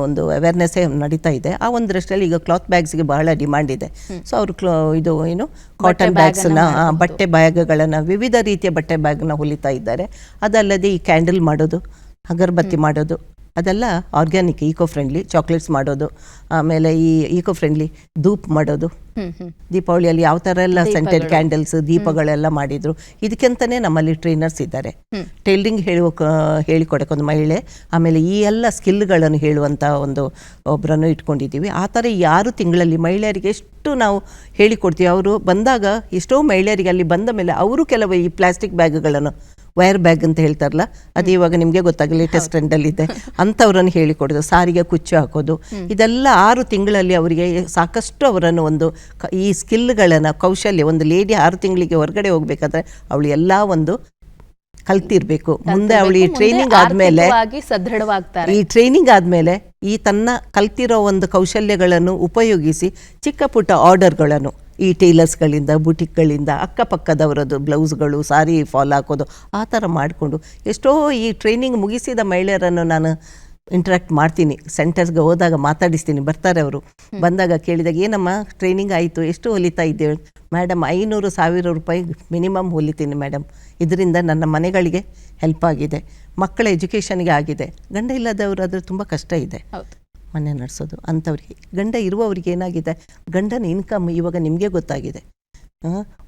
ಒಂದು ಅವೇರ್ನೆಸ್ಸೇ ನಡೀತಾ ಇದೆ. ಆ ಒಂದು ದೃಷ್ಟಿಯಲ್ಲಿ ಈಗ ಕ್ಲಾತ್ ಬ್ಯಾಗ್ಸ್ಗೆ ಬಹಳ ಡಿಮ್ಯಾಂಡ್ ಇದೆ. ಸೊ ಅವರು ಕ್ಲೋ ಇದು ಏನು ಕಾಟನ್ ಬ್ಯಾಗ್ಸನ್ನು. ಬಟ್ಟೆ ಬ್ಯಾಗ್ಗಳನ್ನು ವಿವಿಧ ರೀತಿಯ ಬಟ್ಟೆ ಬ್ಯಾಗ್ನ ಹೊಲಿತಾ ಇದ್ದಾರೆ. ಅದಲ್ಲದೆ ಈ ಕ್ಯಾಂಡಲ್ ಮಾಡೋದು ಅಗರಬತ್ತಿ ಮಾಡೋದು. ಅದೆಲ್ಲ ಆರ್ಗ್ಯಾನಿಕ್ ಈಕೋ ಫ್ರೆಂಡ್ಲಿ ಚಾಕ್ಲೇಟ್ಸ್ ಮಾಡೋದು. ಆಮೇಲೆ ಈ ಈಕೋ ಫ್ರೆಂಡ್ಲಿ ಧೂಪ್ ಮಾಡೋದು. ದೀಪಾವಳಿಯಲ್ಲಿ ಯಾವ ಥರ ಎಲ್ಲ ಸೆಂಟೆಡ್ ಕ್ಯಾಂಡಲ್ಸ್ ದೀಪಗಳೆಲ್ಲ ಮಾಡಿದ್ರು. ಇದಕ್ಕೆಂತಲೇ ನಮ್ಮಲ್ಲಿ ಟ್ರೈನರ್ಸ್ ಇದ್ದಾರೆ. ಟೈಲರಿಂಗ್ ಹೇಳುವ ಹೇಳಿಕೊಡಕ್ಕೆ ಒಂದು ಮಹಿಳೆ ಆಮೇಲೆ ಈ ಎಲ್ಲ ಸ್ಕಿಲ್ಗಳನ್ನು ಹೇಳುವಂಥ ಒಂದು ಒಬ್ಬರನ್ನು ಇಟ್ಕೊಂಡಿದ್ದೀವಿ. ಆ ಥರ ಯಾರು ತಿಂಗಳಲ್ಲಿ ಮಹಿಳೆಯರಿಗೆ ಎಷ್ಟು ನಾವು ಹೇಳಿಕೊಡ್ತೀವಿ. ಅವರು ಬಂದಾಗ ಎಷ್ಟೋ ಮಹಿಳೆಯರಿಗೆ ಅಲ್ಲಿ ಬಂದ ಮೇಲೆ ಅವರು ಕೆಲವು ಈ ಪ್ಲಾಸ್ಟಿಕ್ ಬ್ಯಾಗ್ಗಳನ್ನು ವೈರ್ ಬ್ಯಾಗ್ ಅಂತ ಹೇಳ್ತಾರಲ್ಲ ಅದು ಇವಾಗ ನಿಮಗೆ ಗೊತ್ತಾಗಲಿ ಲೇಟೆಸ್ಟ್ ಟ್ರೆಂಡಲ್ಲಿದೆ ಅಂಥವ್ರನ್ನು ಹೇಳಿಕೊಡೋದು ಸಾರಿಗೆ ಕುಚ್ಚು ಹಾಕೋದು. ಇದೆಲ್ಲ ಆರು ತಿಂಗಳಲ್ಲಿ ಅವರಿಗೆ ಸಾಕಷ್ಟು ಅವರನ್ನು ಒಂದು ಈ ಸ್ಕಿಲ್ಗಳನ್ನು ಕೌಶಲ್ಯ ಒಂದು ಲೇಡಿ ಆರು ತಿಂಗಳಿಗೆ ಹೊರಗಡೆ ಹೋಗ್ಬೇಕಾದ್ರೆ ಅವಳು ಎಲ್ಲ ಒಂದು ಕಲ್ತಿರ್ಬೇಕು. ಮುಂದೆ ಅವಳು ಈ ಟ್ರೈನಿಂಗ್ ಆದಮೇಲೆ ಸದೃಢವಾಗ್ತಾರೆ. ಈ ಟ್ರೈನಿಂಗ್ ಆದಮೇಲೆ ಈ ತನ್ನ ಕಲ್ತಿರೋ ಒಂದು ಕೌಶಲ್ಯಗಳನ್ನು ಉಪಯೋಗಿಸಿ ಚಿಕ್ಕ ಪುಟ್ಟ ಆರ್ಡರ್ಗಳನ್ನು ಈ ಟೇಲರ್ಸ್ಗಳಿಂದ ಬುಟಿಕ್ಗಳಿಂದ ಅಕ್ಕಪಕ್ಕದವರದ್ದು ಬ್ಲೌಸ್ಗಳು ಸಾರಿ ಫಾಲ್ ಹಾಕೋದು ಆ ಥರ ಮಾಡಿಕೊಂಡು ಎಷ್ಟೋ ಈ ಟ್ರೈನಿಂಗ್ ಮುಗಿಸಿದ ಮಹಿಳೆಯರನ್ನು ನಾನು ಇಂಟ್ರ್ಯಾಕ್ಟ್ ಮಾಡ್ತೀನಿ. ಸೆಂಟರ್ಸ್ಗೆ ಹೋದಾಗ ಮಾತಾಡಿಸ್ತೀನಿ. ಬರ್ತಾರೆ ಅವರು. ಬಂದಾಗ ಕೇಳಿದಾಗ ಏನಮ್ಮ ಟ್ರೈನಿಂಗ್ ಆಯಿತು? ಎಷ್ಟು ಹೊಲಿತಾ ಇದ್ದೇವೆ ಮೇಡಮ್ ಐನೂರು ಸಾವಿರ ರೂಪಾಯಿ ಮಿನಿಮಮ್ ಹೊಲಿತೀನಿ ಮೇಡಮ್. ಇದರಿಂದ ನನ್ನ ಮನೆಗಳಿಗೆ ಹೆಲ್ಪ್ ಆಗಿದೆ. ಮಕ್ಕಳ ಎಜುಕೇಷನ್ಗೆ ಆಗಿದೆ. ಗಂಡ ಇಲ್ಲದವರು ಅದ್ರ ತುಂಬ ಕಷ್ಟ ಇದೆ. ಹೌದು. ಮನೆ ನಡೆಸೋದು ಅಂಥವ್ರಿಗೆ. ಗಂಡ ಇರುವವ್ರಿಗೆ ಏನಾಗಿದೆ? ಗಂಡನ ಇನ್ಕಮ್ ಇವಾಗ ನಿಮಗೆ ಗೊತ್ತಾಗಿದೆ.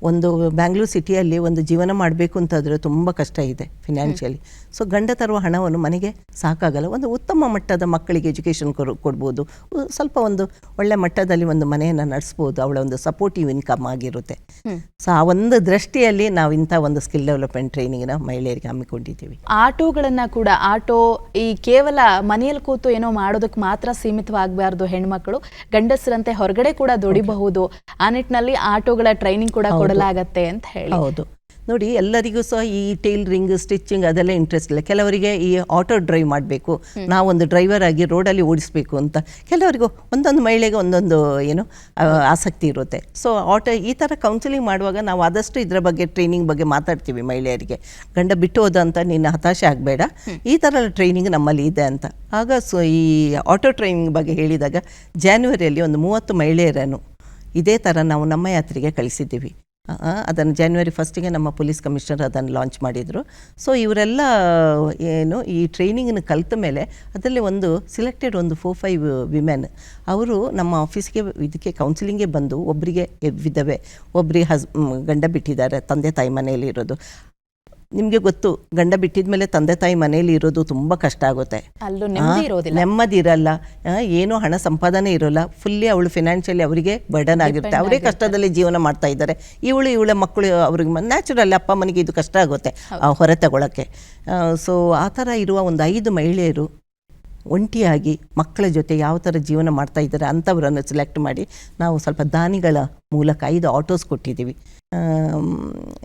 ಒಂದು ಬ್ಯಾಂಗ್ಳೂರ್ ಸಿಟಿಯಲ್ಲಿ ಒಂದು ಜೀವನ ಮಾಡಬೇಕು ಅಂತಂದರೆ ತುಂಬ ಕಷ್ಟ ಇದೆ ಫಿನಾನ್ಷಿಯಲಿ ಸೊ ಗಂಡ ತರುವ ಹಣವನ್ನು ಮನೆಗೆ ಸಾಕಾಗಲ್ಲ. ಒಂದು ಉತ್ತಮ ಮಟ್ಟದ ಮಕ್ಕಳಿಗೆ ಎಜುಕೇಷನ್ ಕೊಡು ಕೊಡ್ಬೋದು. ಸ್ವಲ್ಪ ಒಂದು ಒಳ್ಳೆ ಮಟ್ಟದಲ್ಲಿ ಒಂದು ಮನೆಯನ್ನು ನಡೆಸ್ಬೋದು. ಅವಳ ಒಂದು ಸಪೋರ್ಟಿವ್ ಇನ್ಕಮ್ ಆಗಿರುತ್ತೆ. ಸೊ ಆ ಒಂದು ದೃಷ್ಟಿಯಲ್ಲಿ ನಾವು ಇಂಥ ಒಂದು ಸ್ಕಿಲ್ ಡೆವಲಪ್ಮೆಂಟ್ ಟ್ರೈನಿಂಗ್ನ ಮಹಿಳೆಯರಿಗೆ ಹಮ್ಮಿಕೊಂಡಿದ್ದೀವಿ. ಆಟೋಗಳನ್ನು ಕೂಡ ಆಟೋ ಈ ಕೇವಲ ಮನೆಯಲ್ಲಿ ಕೂತು ಏನೋ ಮಾಡೋದಕ್ಕೆ ಮಾತ್ರ ಸೀಮಿತವಾಗಬಾರ್ದು ಹೆಣ್ಮಕ್ಳು. ಗಂಡಸರಂತೆ ಹೊರಗಡೆ ಕೂಡ ದುಡಿಬಹುದು. ಆ ನಿಟ್ಟಿನಲ್ಲಿ ಆಟೋಗಳ ಟ್ರೈನಿಂಗ್ ಕೂಡ ಕೊಡಲಾಗತ್ತೆ ಅಂತ ಹೇಳಿ. ಹೌದು. ನೋಡಿ ಎಲ್ಲರಿಗೂ ಸಹ ಈ ಟೈಲರಿಂಗ್ ಸ್ಟಿಚಿಂಗ್ ಅದೆಲ್ಲ ಇಂಟ್ರೆಸ್ಟ್ ಇಲ್ಲ. ಕೆಲವರಿಗೆ ಈ ಆಟೋ ಡ್ರೈವ್ ಮಾಡಬೇಕು. ನಾವೊಂದು ಡ್ರೈವರ್ ಆಗಿ ರೋಡಲ್ಲಿ ಓಡಿಸ್ಬೇಕು ಅಂತ ಕೆಲವರಿಗೂ ಒಂದೊಂದು ಮಹಿಳೆಗೆ ಒಂದೊಂದು ಏನು ಆಸಕ್ತಿ ಇರುತ್ತೆ. ಸೊ ಆಟೋ ಈ ಥರ ಕೌನ್ಸಿಲಿಂಗ್ ಮಾಡುವಾಗ ನಾವು ಆದಷ್ಟು ಇದರ ಬಗ್ಗೆ ಟ್ರೈನಿಂಗ್ ಬಗ್ಗೆ ಮಾತಾಡ್ತೀವಿ ಮಹಿಳೆಯರಿಗೆ. ಗಂಡ ಬಿಟ್ಟು ಹೋದ ಅಂತ ನೀನು ಹತಾಶೆ ಆಗಬೇಡ. ಈ ಥರ ಟ್ರೈನಿಂಗ್ ನಮ್ಮಲ್ಲಿ ಇದೆ ಅಂತ. ಆಗ ಸೊ ಈ ಆಟೋ ಟ್ರೈನಿಂಗ್ ಬಗ್ಗೆ ಹೇಳಿದಾಗ ಜಾನ್ವರಿಯಲ್ಲಿ ಒಂದು ಮೂವತ್ತು ಮಹಿಳೆಯರನ್ನು ಇದೇ ಥರ ನಾವು ನಮ್ಮ ಯಾತ್ರೆಗೆ ಕಳಿಸಿದ್ದೀವಿ. ಅದನ್ನು ಜಾನ್ವರಿ ಫಸ್ಟಿಗೆ ನಮ್ಮ ಪೊಲೀಸ್ ಕಮಿಷನರ್ ಅದನ್ನು ಲಾಂಚ್ ಮಾಡಿದರು. ಸೊ ಇವರೆಲ್ಲ, ಏನು, ಈ ಟ್ರೈನಿಂಗನ್ನು ಕಲಿತ ಮೇಲೆ ಅದರಲ್ಲಿ ಒಂದು ಸಿಲೆಕ್ಟೆಡ್ ಒಂದು ಫೋರ್ ಫೈವ್ ವಿಮೆನ್ ಅವರು ನಮ್ಮ ಆಫೀಸ್ಗೆ ಇದಕ್ಕೆ ಕೌನ್ಸಿಲಿಂಗ್ಗೆ ಬಂದು ಒಬ್ಬರಿಗೆ ವಿಧವೆ ಒಬ್ಬರಿಗೆ ಹಸ್ ಗಂಡ ಬಿಟ್ಟಿದ್ದಾರೆ, ತಂದೆ ತಾಯಿ ಮನೆಯಲ್ಲಿ ಇರೋದು. ನಿಮಗೆ ಗೊತ್ತು ಗಂಡ ಬಿಟ್ಟಿದ ಮೇಲೆ ತಂದೆ ತಾಯಿ ಮನೆಯಲ್ಲಿ ಇರೋದು ತುಂಬ ಕಷ್ಟ ಆಗುತ್ತೆ. ಅಲ್ಲೂ ನೆಮ್ಮದಿ ಇರೋದಿಲ್ಲ. ನೆಮ್ಮದಿ ಇರಲ್ಲ. ಏನು ಹಣ ಸಂಪಾದನೆ ಇರೋಲ್ಲ. ಫುಲ್ಲಿ ಅವಳು ಫಿನಾನ್ಷಿಯಲಿ ಅವರಿಗೆ ಬರ್ಡನ್ ಆಗಿರುತ್ತೆ. ಅವರೇ ಕಷ್ಟದಲ್ಲಿ ಜೀವನ ಮಾಡ್ತಾ ಇದ್ದಾರೆ. ಇವಳು ಇವಳ ಮಕ್ಕಳು ಅವ್ರಿಗೆ ನ್ಯಾಚುರಲ್ ಅಪ್ಪ ಮನೆಗೆ ಇದು ಕಷ್ಟ ಆಗುತ್ತೆ ಆ, ಹೊರ ತಗೊಳಕ್ಕೆ. ಸೊ ಆ ಥರ ಇರುವ ಒಂದು ಐದು ಮಹಿಳೆಯರು ಒಂಟಿಯಾಗಿ ಮಕ್ಕಳ ಜೊತೆ ಯಾವ ಥರ ಜೀವನ ಮಾಡ್ತಾ ಇದ್ದಾರೆ ಅಂಥವರನ್ನು ಸೆಲೆಕ್ಟ್ ಮಾಡಿ ನಾವು ಸ್ವಲ್ಪ ದಾನಿಗಳ ಮೂಲಕ ಐದು ಆಟೋಸ್ ಕೊಟ್ಟಿದ್ದೀವಿ.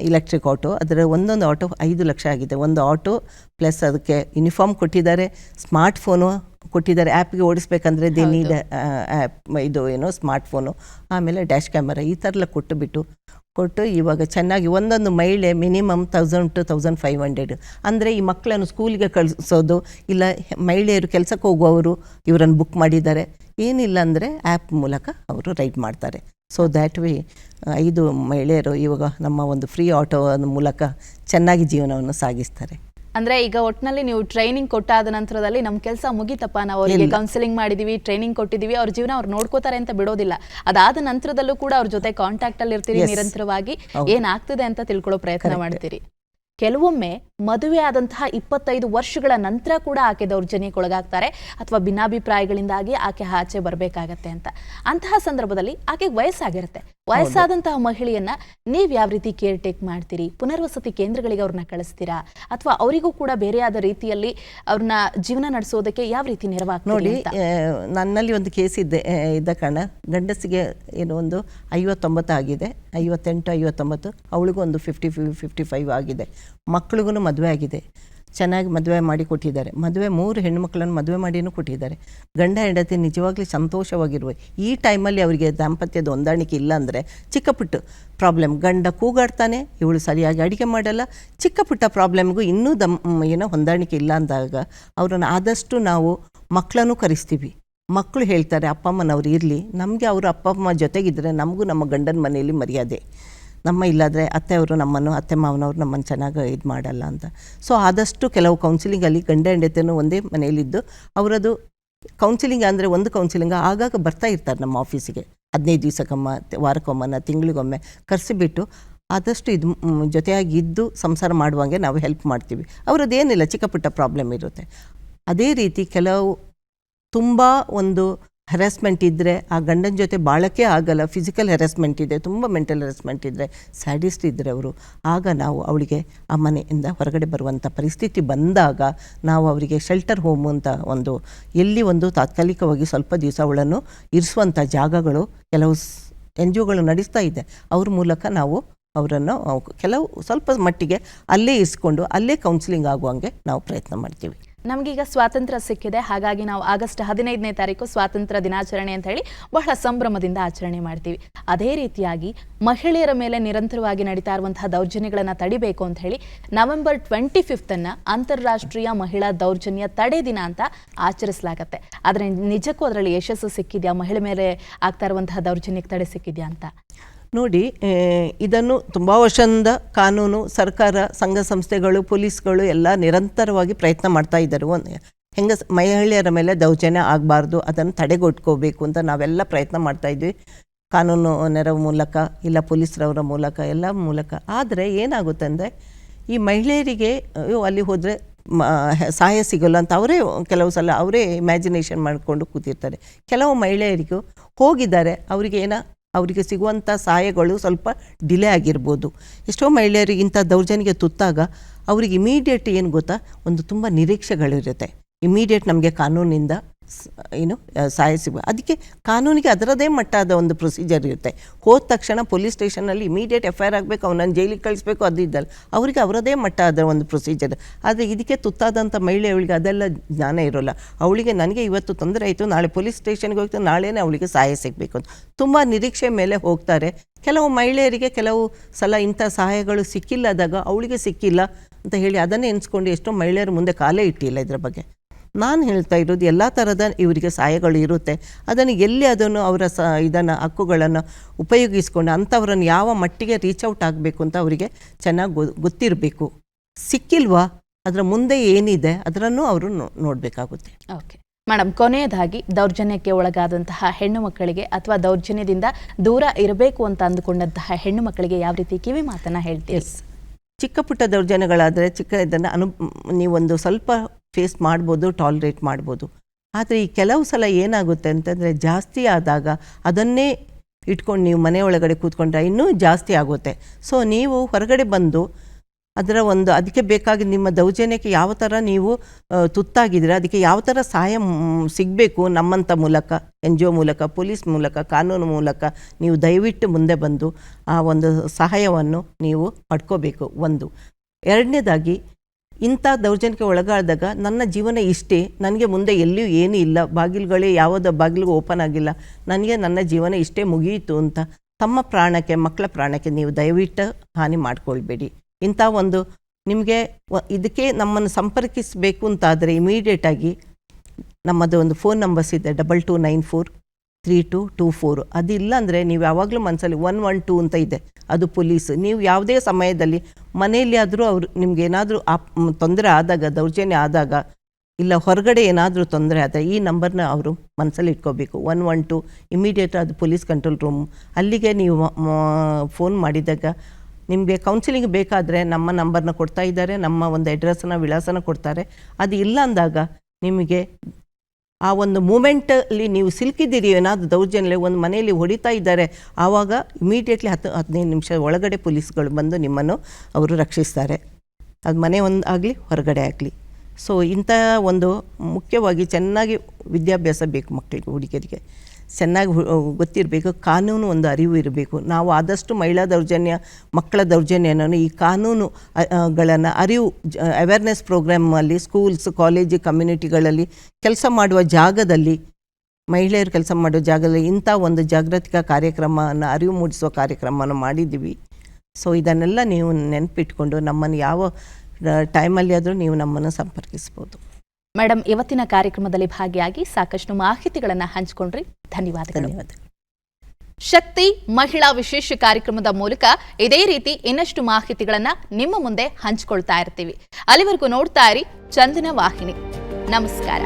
ಇಲೆಕ್ಟ್ರಿಕ್ ಆಟೋ ಅದರ ಒಂದೊಂದು ಆಟೋ ಐದು ಲಕ್ಷ ಆಗಿದೆ. ಒಂದು ಆಟೋ ಪ್ಲಸ್ ಅದಕ್ಕೆ ಯೂನಿಫಾರ್ಮ್ ಕೊಟ್ಟಿದ್ದಾರೆ ಸ್ಮಾರ್ಟ್ ಫೋನು ಕೊಟ್ಟಿದ್ದಾರೆ ಆ್ಯಪ್ಗೆ ಓಡಿಸ್ಬೇಕಂದ್ರೆ ದೇ ನೀಡ್ ಆ್ಯಪ್ ಇದು ಏನು ಸ್ಮಾರ್ಟ್ ಫೋನು ಆಮೇಲೆ ಡ್ಯಾಶ್ ಕ್ಯಾಮರಾ ಈ ಥರ ಎಲ್ಲ ಕೊಟ್ಟು ಬಿಟ್ಟು ಕೊಟ್ಟು ಇವಾಗ ಚೆನ್ನಾಗಿ ಒಂದೊಂದು ಮಹಿಳೆ minimum thousand to thousand five hundred ಅಂದರೆ ಈ ಮಕ್ಕಳನ್ನು ಸ್ಕೂಲಿಗೆ ಕಳಿಸೋದು ಇಲ್ಲ ಮಹಿಳೆಯರು ಕೆಲಸಕ್ಕೆ ಹೋಗುವವರು ಇವರನ್ನು ಬುಕ್ ಮಾಡಿದ್ದಾರೆ. ಏನಿಲ್ಲ ಅಂದರೆ ಆ್ಯಪ್ ಮೂಲಕ ಅವರು ರೈಡ್ ಮಾಡ್ತಾರೆ. ಸೊ ದ್ಯಾಟ್ ವಿ ಐದು ಮಹಿಳೆಯರು ಇವಾಗ ನಮ್ಮ ಒಂದು ಫ್ರೀ ಆಟೋ ಮೂಲಕ ಚೆನ್ನಾಗಿ ಜೀವನವನ್ನು ಸಾಗಿಸ್ತಾರೆ. ಅಂದ್ರೆ ಈಗ ಒಟ್ಟಿನಲ್ಲಿ ನೀವು ಟ್ರೈನಿಂಗ್ ಕೊಟ್ಟಾದ ನಂತರದಲ್ಲಿ ನಮ್ಮ ಕೆಲಸ ಮುಗಿತಪ್ಪ. ನಾವು ಅವರಿಗೆ ಕೌನ್ಸಿಲಿಂಗ್ ಮಾಡಿದೀವಿ ಟ್ರೈನಿಂಗ್ ಕೊಟ್ಟಿದೀವಿ ಅವ್ರ ಜೀವನ ಅವ್ರು ನೋಡ್ಕೋತಾರೆ ಅಂತ ಬಿಡೋದಿಲ್ಲ. ಅದಾದ ನಂತರದಲ್ಲೂ ಕೂಡ ಅವ್ರ ಜೊತೆ ಕಾಂಟ್ಯಾಕ್ಟ್ ಅಲ್ಲಿ ಇರ್ತೀರಿ. ನಿರಂತರವಾಗಿ. ಏನಾಗ್ತದೆ ಅಂತ ತಿಳ್ಕೊಳ್ಳೋ ಪ್ರಯತ್ನ. ಮಾಡ್ತೀರಿ. ಕೆಲವೊಮ್ಮೆ ಮದುವೆ ಆದಂತಹ ಇಪ್ಪತ್ತೈದು ವರ್ಷಗಳ ನಂತರ ಕೂಡ ಆಕೆ ದೌರ್ಜನ್ಯಕ್ಕೊಳಗಾಗ್ತಾರೆ ಅಥವಾ ಭಿನ್ನಾಭಿಪ್ರಾಯಗಳಿಂದಾಗಿ ಆಕೆ ಆಚೆ ಬರಬೇಕಾಗತ್ತೆ ಅಂತ. ಅಂತಹ ಸಂದರ್ಭದಲ್ಲಿ ಆಕೆಗೆ ವಯಸ್ಸಾಗಿರುತ್ತೆ. ವಯಸ್ಸಾದಂತಹ ಮಹಿಳೆಯನ್ನ ನೀವ್ ಯಾವ ರೀತಿ ಕೇರ್ ಟೇಕ್ ಮಾಡ್ತೀರಿ? ಪುನರ್ವಸತಿ ಕೇಂದ್ರಗಳಿಗೆ ಅವ್ರನ್ನ ಕಳಿಸ್ತೀರಾ? ಅಥವಾ ಅವರಿಗೂ ಕೂಡ ಬೇರೆಯಾದ ರೀತಿಯಲ್ಲಿ ಅವ್ರನ್ನ ಜೀವನ ನಡೆಸೋದಕ್ಕೆ ಯಾವ ರೀತಿ ನೆರವಾಗ್ತದೆ ನೋಡಿ ನನ್ನಲ್ಲಿ ಒಂದು ಕೇಸ್ ಇದ್ದೆ ಇದ್ದ ಕಾರಣ ಗಂಡಸಿಗೆ ಏನು ಒಂದು ಐವತ್ತೊಂಬತ್ತು ಆಗಿದೆ ಐವತ್ತೆಂಟು ಐವತ್ತೊಂಬತ್ತು ಅವಳಿಗೂ ಒಂದು ಫಿಫ್ಟಿ ಫಿಫ್ಟಿ ಫೈವ್ ಆಗಿದೆ ಮಕ್ಳಿಗೂ ಮದುವೆ ಆಗಿದೆ. ಚೆನ್ನಾಗಿ ಮದುವೆ ಮಾಡಿ ಕೊಟ್ಟಿದ್ದಾರೆ. ಮದುವೆ ಮೂರು ಹೆಣ್ಣುಮಕ್ಕಳನ್ನು ಮದುವೆ ಮಾಡಿನೂ ಕೊಟ್ಟಿದ್ದಾರೆ. ಗಂಡ ಹೆಂಡತಿ ನಿಜವಾಗ್ಲೂ ಸಂತೋಷವಾಗಿರುವ ಈ ಟೈಮಲ್ಲಿ ಅವರಿಗೆ ದಾಂಪತ್ಯದ ಹೊಂದಾಣಿಕೆ ಇಲ್ಲ ಅಂದರೆ ಚಿಕ್ಕಪುಟ್ಟ ಪ್ರಾಬ್ಲಮ್ ಗಂಡ ಕೂಗಾಡ್ತಾನೆ, ಇವಳು ಸರಿಯಾಗಿ ಅಡುಗೆ ಮಾಡಲ್ಲ. ಚಿಕ್ಕ ಪುಟ್ಟ ಪ್ರಾಬ್ಲಮ್ಗೂ ಇನ್ನೂ ದಮ್, ಏನೋ ಹೊಂದಾಣಿಕೆ ಇಲ್ಲ ಅಂದಾಗ ಅವರನ್ನು ಆದಷ್ಟು ನಾವು ಮಕ್ಕಳನ್ನು ಕರೆಸ್ತೀವಿ. ಮಕ್ಕಳು ಹೇಳ್ತಾರೆ, ಅಪ್ಪ ಅಮ್ಮನವ್ರು ಇರಲಿ. ನಮಗೆ ಅವರು ಅಪ್ಪ ಅಮ್ಮ ಜೊತೆಗಿದ್ದರೆ ನಮಗೂ ನಮ್ಮ ಗಂಡನ ಮನೆಯಲ್ಲಿ ಮರ್ಯಾದೆ. ನಮ್ಮ ಇಲ್ಲಾದರೆ ಅತ್ತೆಯವರು ನಮ್ಮನ್ನು, ಅತ್ತೆ ಮಾವನವ್ರು ನಮ್ಮನ್ನು ಚೆನ್ನಾಗಿ ಇದು ಮಾಡಲ್ಲ ಅಂತ. ಸೊ ಆದಷ್ಟು ಕೆಲವು ಕೌನ್ಸಿಲಿಂಗಲ್ಲಿ ಗಂಡ ಹೆಂಡತಿನೂ ಒಂದೇ ಮನೆಯಲ್ಲಿದ್ದು ಅವರದು ಕೌನ್ಸಿಲಿಂಗ್ ಅಂದರೆ ಒಂದು ಕೌನ್ಸಿಲಿಂಗ್ ಆಗಾಗ ಬರ್ತಾ ಇರ್ತಾರೆ ನಮ್ಮ ಆಫೀಸಿಗೆ ಹದಿನೈದು ದಿವಸಕ್ಕೊಮ್ಮ ವಾರಕ್ಕೊಮ್ಮನ ತಿಂಗಳಿಗೊಮ್ಮೆ ಕರೆಸಿಬಿಟ್ಟು ಆದಷ್ಟು ಇದು ಜೊತೆಯಾಗಿ ಇದ್ದು ಸಂಸಾರ ಮಾಡುವಂಗೆ ನಾವು ಹೆಲ್ಪ್ ಮಾಡ್ತೀವಿ. ಅವರದ್ದೇನಿಲ್ಲ ಚಿಕ್ಕ ಪುಟ್ಟ ಪ್ರಾಬ್ಲಮ್ ಇರುತ್ತೆ. ಅದೇ ರೀತಿ ಕೆಲವು ತುಂಬ ಒಂದು ಹೆರಾಸ್ಮೆಂಟ್ ಇದ್ದರೆ ಆ ಗಂಡನ ಜೊತೆ ಬಾಳಕ್ಕೆ ಆಗಲ್ಲ ಫಿಸಿಕಲ್ ಹೆರಾಸ್ಮೆಂಟ್ ಇದೆ, ತುಂಬ ಮೆಂಟಲ್ ಹೆರಾಸ್ಮೆಂಟ್ ಇದ್ದರೆ ಸ್ಯಾಡಿಸ್ಟ್ ಇದ್ದರೆ ಅವರು. ಆಗ ನಾವು ಅವಳಿಗೆ ಆ ಮನೆಯಿಂದ ಹೊರಗಡೆ ಬರುವಂಥ ಪರಿಸ್ಥಿತಿ ಬಂದಾಗ ನಾವು ಅವರಿಗೆ ಶೆಲ್ಟರ್ ಹೋಮ್ ಅಂತ ಒಂದು, ಎಲ್ಲಿ ಒಂದು ತಾತ್ಕಾಲಿಕವಾಗಿ ಸ್ವಲ್ಪ ದಿವಸ ಅವಳನ್ನು ಇರಿಸುವಂಥ ಜಾಗಗಳು ಕೆಲವು ಎನ್ ಜಿ ಒಗಳು ನಡೆಸ್ತಾ ಇದೆ. ಅವ್ರ ಮೂಲಕ ನಾವು ಅವರನ್ನು ಕೆಲವು ಸ್ವಲ್ಪ ಮಟ್ಟಿಗೆ ಅಲ್ಲೇ ಇರಿಸ್ಕೊಂಡು ಅಲ್ಲೇ ಕೌನ್ಸಿಲಿಂಗ್ ಆಗುವಂಗೆ ನಾವು ಪ್ರಯತ್ನ ಮಾಡ್ತೀವಿ. ನಮಗೀಗ ಸ್ವಾತಂತ್ರ್ಯ ಸಿಕ್ಕಿದೆ. ಹಾಗಾಗಿ ನಾವು ಆಗಸ್ಟ್ ಹದಿನೈದನೇ ತಾರೀಕು ಸ್ವಾತಂತ್ರ್ಯ ದಿನಾಚರಣೆ ಅಂತ ಹೇಳಿ ಬಹಳ ಸಂಭ್ರಮದಿಂದ ಆಚರಣೆ ಮಾಡ್ತೀವಿ. ಅದೇ ರೀತಿಯಾಗಿ ಮಹಿಳೆಯರ ಮೇಲೆ ನಿರಂತರವಾಗಿ ನಡೀತಾ ಇರುವಂತಹ ದೌರ್ಜನ್ಯಗಳನ್ನು ತಡಿಬೇಕು ಅಂತ ಹೇಳಿ ನವೆಂಬರ್ ಟ್ವೆಂಟಿ ಫಿಫ್ತನ್ನು ಅಂತಾರಾಷ್ಟ್ರೀಯ ಮಹಿಳಾ ದೌರ್ಜನ್ಯ ತಡೆ ದಿನ ಅಂತ ಆಚರಿಸಲಾಗತ್ತೆ. ಆದರೆ ನಿಜಕ್ಕೂ ಅದರಲ್ಲಿ ಯಶಸ್ಸು ಸಿಕ್ಕಿದೆಯಾ? ಮಹಿಳೆ ಮೇಲೆ ಆಗ್ತಾ ಇರುವಂತಹ ದೌರ್ಜನ್ಯಕ್ಕೆ ತಡೆ ಸಿಕ್ಕಿದ್ಯಾ ಅಂತ? ನೋಡಿ ಇದನ್ನು ತುಂಬ ವರ್ಷದಿಂದ ಕಾನೂನು, ಸರ್ಕಾರ, ಸಂಘ ಸಂಸ್ಥೆಗಳು, ಪೊಲೀಸ್ಗಳು ಎಲ್ಲ ನಿರಂತರವಾಗಿ ಪ್ರಯತ್ನ ಮಾಡ್ತಾ ಇದ್ದಾರೆ. ಒಂದು ಹೆಂಗ ಮಹಿಳೆಯರ ಮೇಲೆ ದೌರ್ಜನ್ಯ ಆಗಬಾರ್ದು, ಅದನ್ನು ತಡೆಗಟ್ಕೋಬೇಕು ಅಂತ ನಾವೆಲ್ಲ ಪ್ರಯತ್ನ ಮಾಡ್ತಾ ಇದ್ವಿ. ಕಾನೂನು ನೆರವು ಮೂಲಕ ಇಲ್ಲ ಪೊಲೀಸರವರ ಮೂಲಕ, ಎಲ್ಲ ಮೂಲಕ. ಆದರೆ ಏನಾಗುತ್ತೆ ಅಂದರೆ, ಈ ಮಹಿಳೆಯರಿಗೆ ಅಲ್ಲಿ ಹೋದರೆ ಸಹಾಯ ಸಿಗೋಲ್ಲ ಅಂತ ಅವರೇ ಕೆಲವು ಸಲ ಅವರೇ ಇಮ್ಯಾಜಿನೇಷನ್ ಮಾಡಿಕೊಂಡು ಕೂತಿರ್ತಾರೆ. ಕೆಲವು ಮಹಿಳೆಯರಿಗೂ ಹೋಗಿದ್ದಾರೆ, ಅವರಿಗೆ ಏನ ಅವರಿಗೆ ಸಿಗುವಂಥ ಸಹಾಯಗಳು ಸ್ವಲ್ಪ ಡಿಲೇ ಆಗಿರ್ಬೋದು. ಎಷ್ಟೋ ಮಹಿಳೆಯರಿಗೆ ಇಂಥ ದೌರ್ಜನ್ಯಕ್ಕೆ ತುತ್ತಾಗ ಅವ್ರಿಗೆ ಇಮಿಡಿಯೇಟ್ ಏನು ಗೊತ್ತಾ? ಒಂದು ತುಂಬ ನಿರೀಕ್ಷೆಗಳಿರುತ್ತೆ. ಇಮಿಡಿಯೇಟ್ ನಮಗೆ ಕಾನೂನಿಂದ ಏನು ಸಾಯಿಸಿ ಸಹಾಯ ಸಿಗ ಅದಕ್ಕೆ ಕಾನೂನಿಗೆ ಅದರದೇ ಮಟ್ಟದ ಒಂದು ಪ್ರೊಸೀಜರ್ ಇರುತ್ತೆ. ಹೋದ ತಕ್ಷಣ ಪೊಲೀಸ್ ಸ್ಟೇಷನಲ್ಲಿ ಇಮಿಡಿಯೇಟ್ ಎಫ್ ಐ ಆರ್ ಆಗಬೇಕು, ಅವನನ್ನು ಜೈಲಿಗೆ ಕಳಿಸ್ಬೇಕು, ಅದು ಇದ್ದಲ್ಲ. ಅವರಿಗೆ ಅವರದೇ ಮಟ್ಟದ ಒಂದು ಪ್ರೊಸೀಜರ್ ಆದರೆ ಇದಕ್ಕೆ ತುತ್ತಾದಂಥ ಮಹಿಳೆಯವಳಿಗೆ ಅದೆಲ್ಲ ಜ್ಞಾನ ಇರೋಲ್ಲ. ಅವಳಿಗೆ ನನಗೆ ಇವತ್ತು ತೊಂದರೆ ಆಯಿತು, ನಾಳೆ ಪೊಲೀಸ್ ಸ್ಟೇಷನ್ಗೆ ಹೋಗ್ತು ನಾಳೆನೇ ಅವಳಿಗೆ ಸಹಾಯ ಸಿಗಬೇಕು ಅಂತ. ತುಂಬ ನಿರೀಕ್ಷೆ ಮೇಲೆ ಹೋಗ್ತಾರೆ. ಕೆಲವು ಮಹಿಳೆಯರಿಗೆ ಕೆಲವು ಸಲ ಇಂಥ ಸಹಾಯಗಳು ಸಿಕ್ಕಿಲ್ಲದಾಗ ಅವಳಿಗೆ ಸಿಕ್ಕಿಲ್ಲ ಅಂತ ಹೇಳಿ ಅದನ್ನೇ ಎನಿಸ್ಕೊಂಡು ಎಷ್ಟೋ ಮಹಿಳೆಯರು ಮುಂದೆ ಕಾಲೇ ಇಟ್ಟಿಲ್ಲ ಇದರ ಬಗ್ಗೆ. ನಾನು ಹೇಳ್ತಾ ಇರೋದು ಎಲ್ಲ ಥರದ ಇವರಿಗೆ ಸಹಾಯಗಳು ಇರುತ್ತೆ. ಅದನ್ನು ಎಲ್ಲಿ ಅದನ್ನು ಅವರ ಸ ಇದನ್ನು ಹಕ್ಕುಗಳನ್ನು ಉಪಯೋಗಿಸ್ಕೊಂಡು ಅಂಥವ್ರನ್ನು ಯಾವ ಮಟ್ಟಿಗೆ ರೀಚ್ ಔಟ್ ಆಗಬೇಕು ಅಂತ ಅವರಿಗೆ ಚೆನ್ನಾಗಿ ಗೊ ಗೊತ್ತಿರಬೇಕು. ಸಿಕ್ಕಿಲ್ವಾ? ಅದರ ಮುಂದೆ ಏನಿದೆ ಅದರನ್ನು ಅವರು ನೋಡಬೇಕಾಗುತ್ತೆ. ಓಕೆ. ಮೇಡಮ್ ಕೊನೆಯದಾಗಿ ದೌರ್ಜನ್ಯಕ್ಕೆ ಒಳಗಾದಂತಹ ಹೆಣ್ಣು ಮಕ್ಕಳಿಗೆ ಅಥವಾ ದೌರ್ಜನ್ಯದಿಂದ ದೂರ ಇರಬೇಕು ಅಂತ ಅಂದುಕೊಂಡಂತಹ ಹೆಣ್ಣು ಮಕ್ಕಳಿಗೆ ಯಾವ ರೀತಿ ಕಿವಿ ಮಾತನ್ನು ಹೇಳ್ತೀವಿ ಚಿಕ್ಕ ಪುಟ್ಟ ದೌರ್ಜನ್ಯಗಳಾದರೆ ಚಿಕ್ಕ ಇದನ್ನು ಅನು, ನೀವೊಂದು ಸ್ವಲ್ಪ ಫೇಸ್ ಮಾಡ್ಬೋದು, ಟಾಲ್ರೇಟ್ ಮಾಡ್ಬೋದು. ಆದರೆ ಈ ಕೆಲವು ಸಲ ಏನಾಗುತ್ತೆ ಅಂತಂದರೆ ಜಾಸ್ತಿ ಆದಾಗ ಅದನ್ನೇ ಇಟ್ಕೊಂಡು ನೀವು ಮನೆ ಒಳಗಡೆ ಕೂತ್ಕೊಂಡ್ರೆ ಇನ್ನೂ ಜಾಸ್ತಿ ಆಗುತ್ತೆ. ಸೊ, ನೀವು ಹೊರಗಡೆ ಬಂದು ಅದರ ಒಂದು ಅದಕ್ಕೆ ಬೇಕಾಗಿ ನಿಮ್ಮ ದೌರ್ಜನ್ಯಕ್ಕೆ ಯಾವ ಥರ ನೀವು ತುತ್ತಾಗಿದ್ದೀರಾ? ಅದಕ್ಕೆ ಯಾವ ಥರ ಸಹಾಯ ಸಿಗಬೇಕು ನಮ್ಮಂಥ ಮೂಲಕ ಎನ್ ಜಿ ಒ ಮೂಲಕ, ಪೊಲೀಸ್ ಮೂಲಕ, ಕಾನೂನು ಮೂಲಕ ನೀವು ದಯವಿಟ್ಟು ಮುಂದೆ ಬಂದು ಆ ಒಂದು ಸಹಾಯವನ್ನು ನೀವು ಪಡ್ಕೋಬೇಕು. ಒಂದು. ಎರಡನೇದಾಗಿ, ಇಂಥ ದೌರ್ಜನ್ಯಕ್ಕೆ ಒಳಗಾದಾಗ ನನ್ನ ಜೀವನ ಇಷ್ಟೇ, ನನಗೆ ಮುಂದೆ ಎಲ್ಲಿಯೂ ಏನೂ ಇಲ್ಲ, ಬಾಗಿಲುಗಳೇ ಯಾವುದೋ ಬಾಗಿಲಿಗೂ ಓಪನ್ ಆಗಿಲ್ಲ, ನನಗೆ ನನ್ನ ಜೀವನ ಇಷ್ಟೇ ಮುಗಿಯಿತು ಅಂತ ತಮ್ಮ ಪ್ರಾಣಕ್ಕೆ, ಮಕ್ಕಳ ಪ್ರಾಣಕ್ಕೆ ನೀವು ದಯವಿಟ್ಟು ಹಾನಿ ಮಾಡ್ಕೊಳ್ಬೇಡಿ. ಇಂಥ ಒಂದು ನಿಮಗೆ ಇದಕ್ಕೆ ನಮ್ಮನ್ನು ಸಂಪರ್ಕಿಸಬೇಕು ಅಂತಾದರೆ ಇಮಿಡಿಯೇಟಾಗಿ ನಮ್ಮದು ಒಂದು ಫೋನ್ ನಂಬರ್ಸ್ ಇದೆ double two nine four three two two four ಅದಿಲ್ಲ ಅಂದರೆ ನೀವು ಯಾವಾಗಲೂ ಮನಸ್ಸಲ್ಲಿ ಒನ್ ಒನ್ ಟೂ ಅಂತ ಇದೆ. ಅದು ಪೊಲೀಸ್ ನೀವು ಯಾವುದೇ ಸಮಯದಲ್ಲಿ ಮನೆಯಲ್ಲಿ ಆದರೂ ಅವರು ನಿಮ್ಗೆ ಏನಾದರೂ ಆಪ್ ತೊಂದರೆ ಆದಾಗ, ದೌರ್ಜನ್ಯ ಆದಾಗ, ಇಲ್ಲ ಹೊರಗಡೆ ಏನಾದರೂ ತೊಂದರೆ ಆದರೆ ಈ ನಂಬರ್ನ ಅವರು ಮನಸ್ಸಲ್ಲಿ ಇಟ್ಕೋಬೇಕು. ಒನ್ ಒನ್ ಟು ಇಮಿಡಿಯೇಟ್ ಅದು ಪೊಲೀಸ್ ಕಂಟ್ರೋಲ್ ರೂಮ್ ಅಲ್ಲಿಗೆ ನೀವು ಫೋನ್ ಮಾಡಿದಾಗ ನಿಮಗೆ ಕೌನ್ಸಿಲಿಂಗ್ ಬೇಕಾದರೆ ನಮ್ಮ ನಂಬರ್ನ ಕೊಡ್ತಾ ಇದ್ದಾರೆ, ನಮ್ಮ ಒಂದು ಅಡ್ರೆಸ್ಸನ್ನು ವಿಳಾಸನ ಕೊಡ್ತಾರೆ. ಅದು ಇಲ್ಲ ಅಂದಾಗ ನಿಮಗೆ ಆ ಒಂದು ಮೂಮೆಂಟಲ್ಲಿ ನೀವು ಸಿಲುಕಿದ್ದೀರಿ, ಏನಾದರೂ ದೌರ್ಜನ್ಯ ಒಂದು ಮನೆಯಲ್ಲಿ ಹೊಡಿತಾ ಇದ್ದಾರೆ, ಆವಾಗ ಇಮಿಡಿಯೇಟ್ಲಿ ಹತ್ತು, ಹದಿನೈದು ನಿಮಿಷ ಒಳಗಡೆ ಪೊಲೀಸ್ಗಳು ಬಂದು ನಿಮ್ಮನ್ನು ಅವರು ರಕ್ಷಿಸ್ತಾರೆ. ಅದು ಮನೆ ಒಂದು ಆಗಲಿ, ಹೊರಗಡೆ ಆಗಲಿ. ಸೊ ಇಂಥ ಒಂದು ಮುಖ್ಯವಾಗಿ ಚೆನ್ನಾಗಿ ವಿದ್ಯಾಭ್ಯಾಸ ಬೇಕು ಮಕ್ಕಳಿಗೆ, ಹುಡುಗಿಯರಿಗೆ. ಚೆನ್ನಾಗಿ ಗೊತ್ತಿರಬೇಕು, ಕಾನೂನು ಒಂದು ಅರಿವು ಇರಬೇಕು. ನಾವು ಆದಷ್ಟು ಮಹಿಳಾ ದೌರ್ಜನ್ಯ, ಮಕ್ಕಳ ದೌರ್ಜನ್ಯನನ್ನು ಈ ಕಾನೂನುಗಳನ್ನು ಅರಿವು ಅವೇರ್ನೆಸ್ ಪ್ರೋಗ್ರಾಮಲ್ಲಿ ಸ್ಕೂಲ್ಸ್ ಕಾಲೇಜು ಕಮ್ಯುನಿಟಿಗಳಲ್ಲಿ ಕೆಲಸ ಮಾಡುವ ಜಾಗದಲ್ಲಿ, ಮಹಿಳೆಯರು ಕೆಲಸ ಮಾಡೋ ಜಾಗದಲ್ಲಿ ಇಂಥ ಒಂದು ಜಾಗೃತಿಕ ಕಾರ್ಯಕ್ರಮವನ್ನು ಅರಿವು ಮೂಡಿಸುವ ಕಾರ್ಯಕ್ರಮವನ್ನು ಮಾಡಿದ್ದೀವಿ. ಸೊ ಇದನ್ನೆಲ್ಲ ನೀವು ನೆನಪಿಟ್ಕೊಂಡು ನಮ್ಮನ್ನು ಯಾವ ಟೈಮಲ್ಲಿ ಆದರೂ ನೀವು ನಮ್ಮನ್ನು ಸಂಪರ್ಕಿಸ್ಬೋದು. ಮೇಡಮ್ ಇವತ್ತಿನ ಕಾರ್ಯಕ್ರಮದಲ್ಲಿ ಭಾಗಿಯಾಗಿ ಸಾಕಷ್ಟು ಮಾಹಿತಿಗಳನ್ನು ಹಂಚಿಕೊಂಡ್ರಿ. ಧನ್ಯವಾದಗಳು. ಶಕ್ತಿ ಮಹಿಳಾ ವಿಶೇಷ ಕಾರ್ಯಕ್ರಮದ ಮೂಲಕ ಇದೇ ರೀತಿ ಇನ್ನಷ್ಟು ಮಾಹಿತಿಗಳನ್ನ ನಿಮ್ಮ ಮುಂದೆ ಹಂಚಿಕೊಳ್ತಾ ಇರ್ತೀವಿ. ಅಲ್ಲಿವರೆಗೂ ನೋಡ್ತಾ ಇರಿ ಚಂದನ ವಾಹಿನಿ. ನಮಸ್ಕಾರ.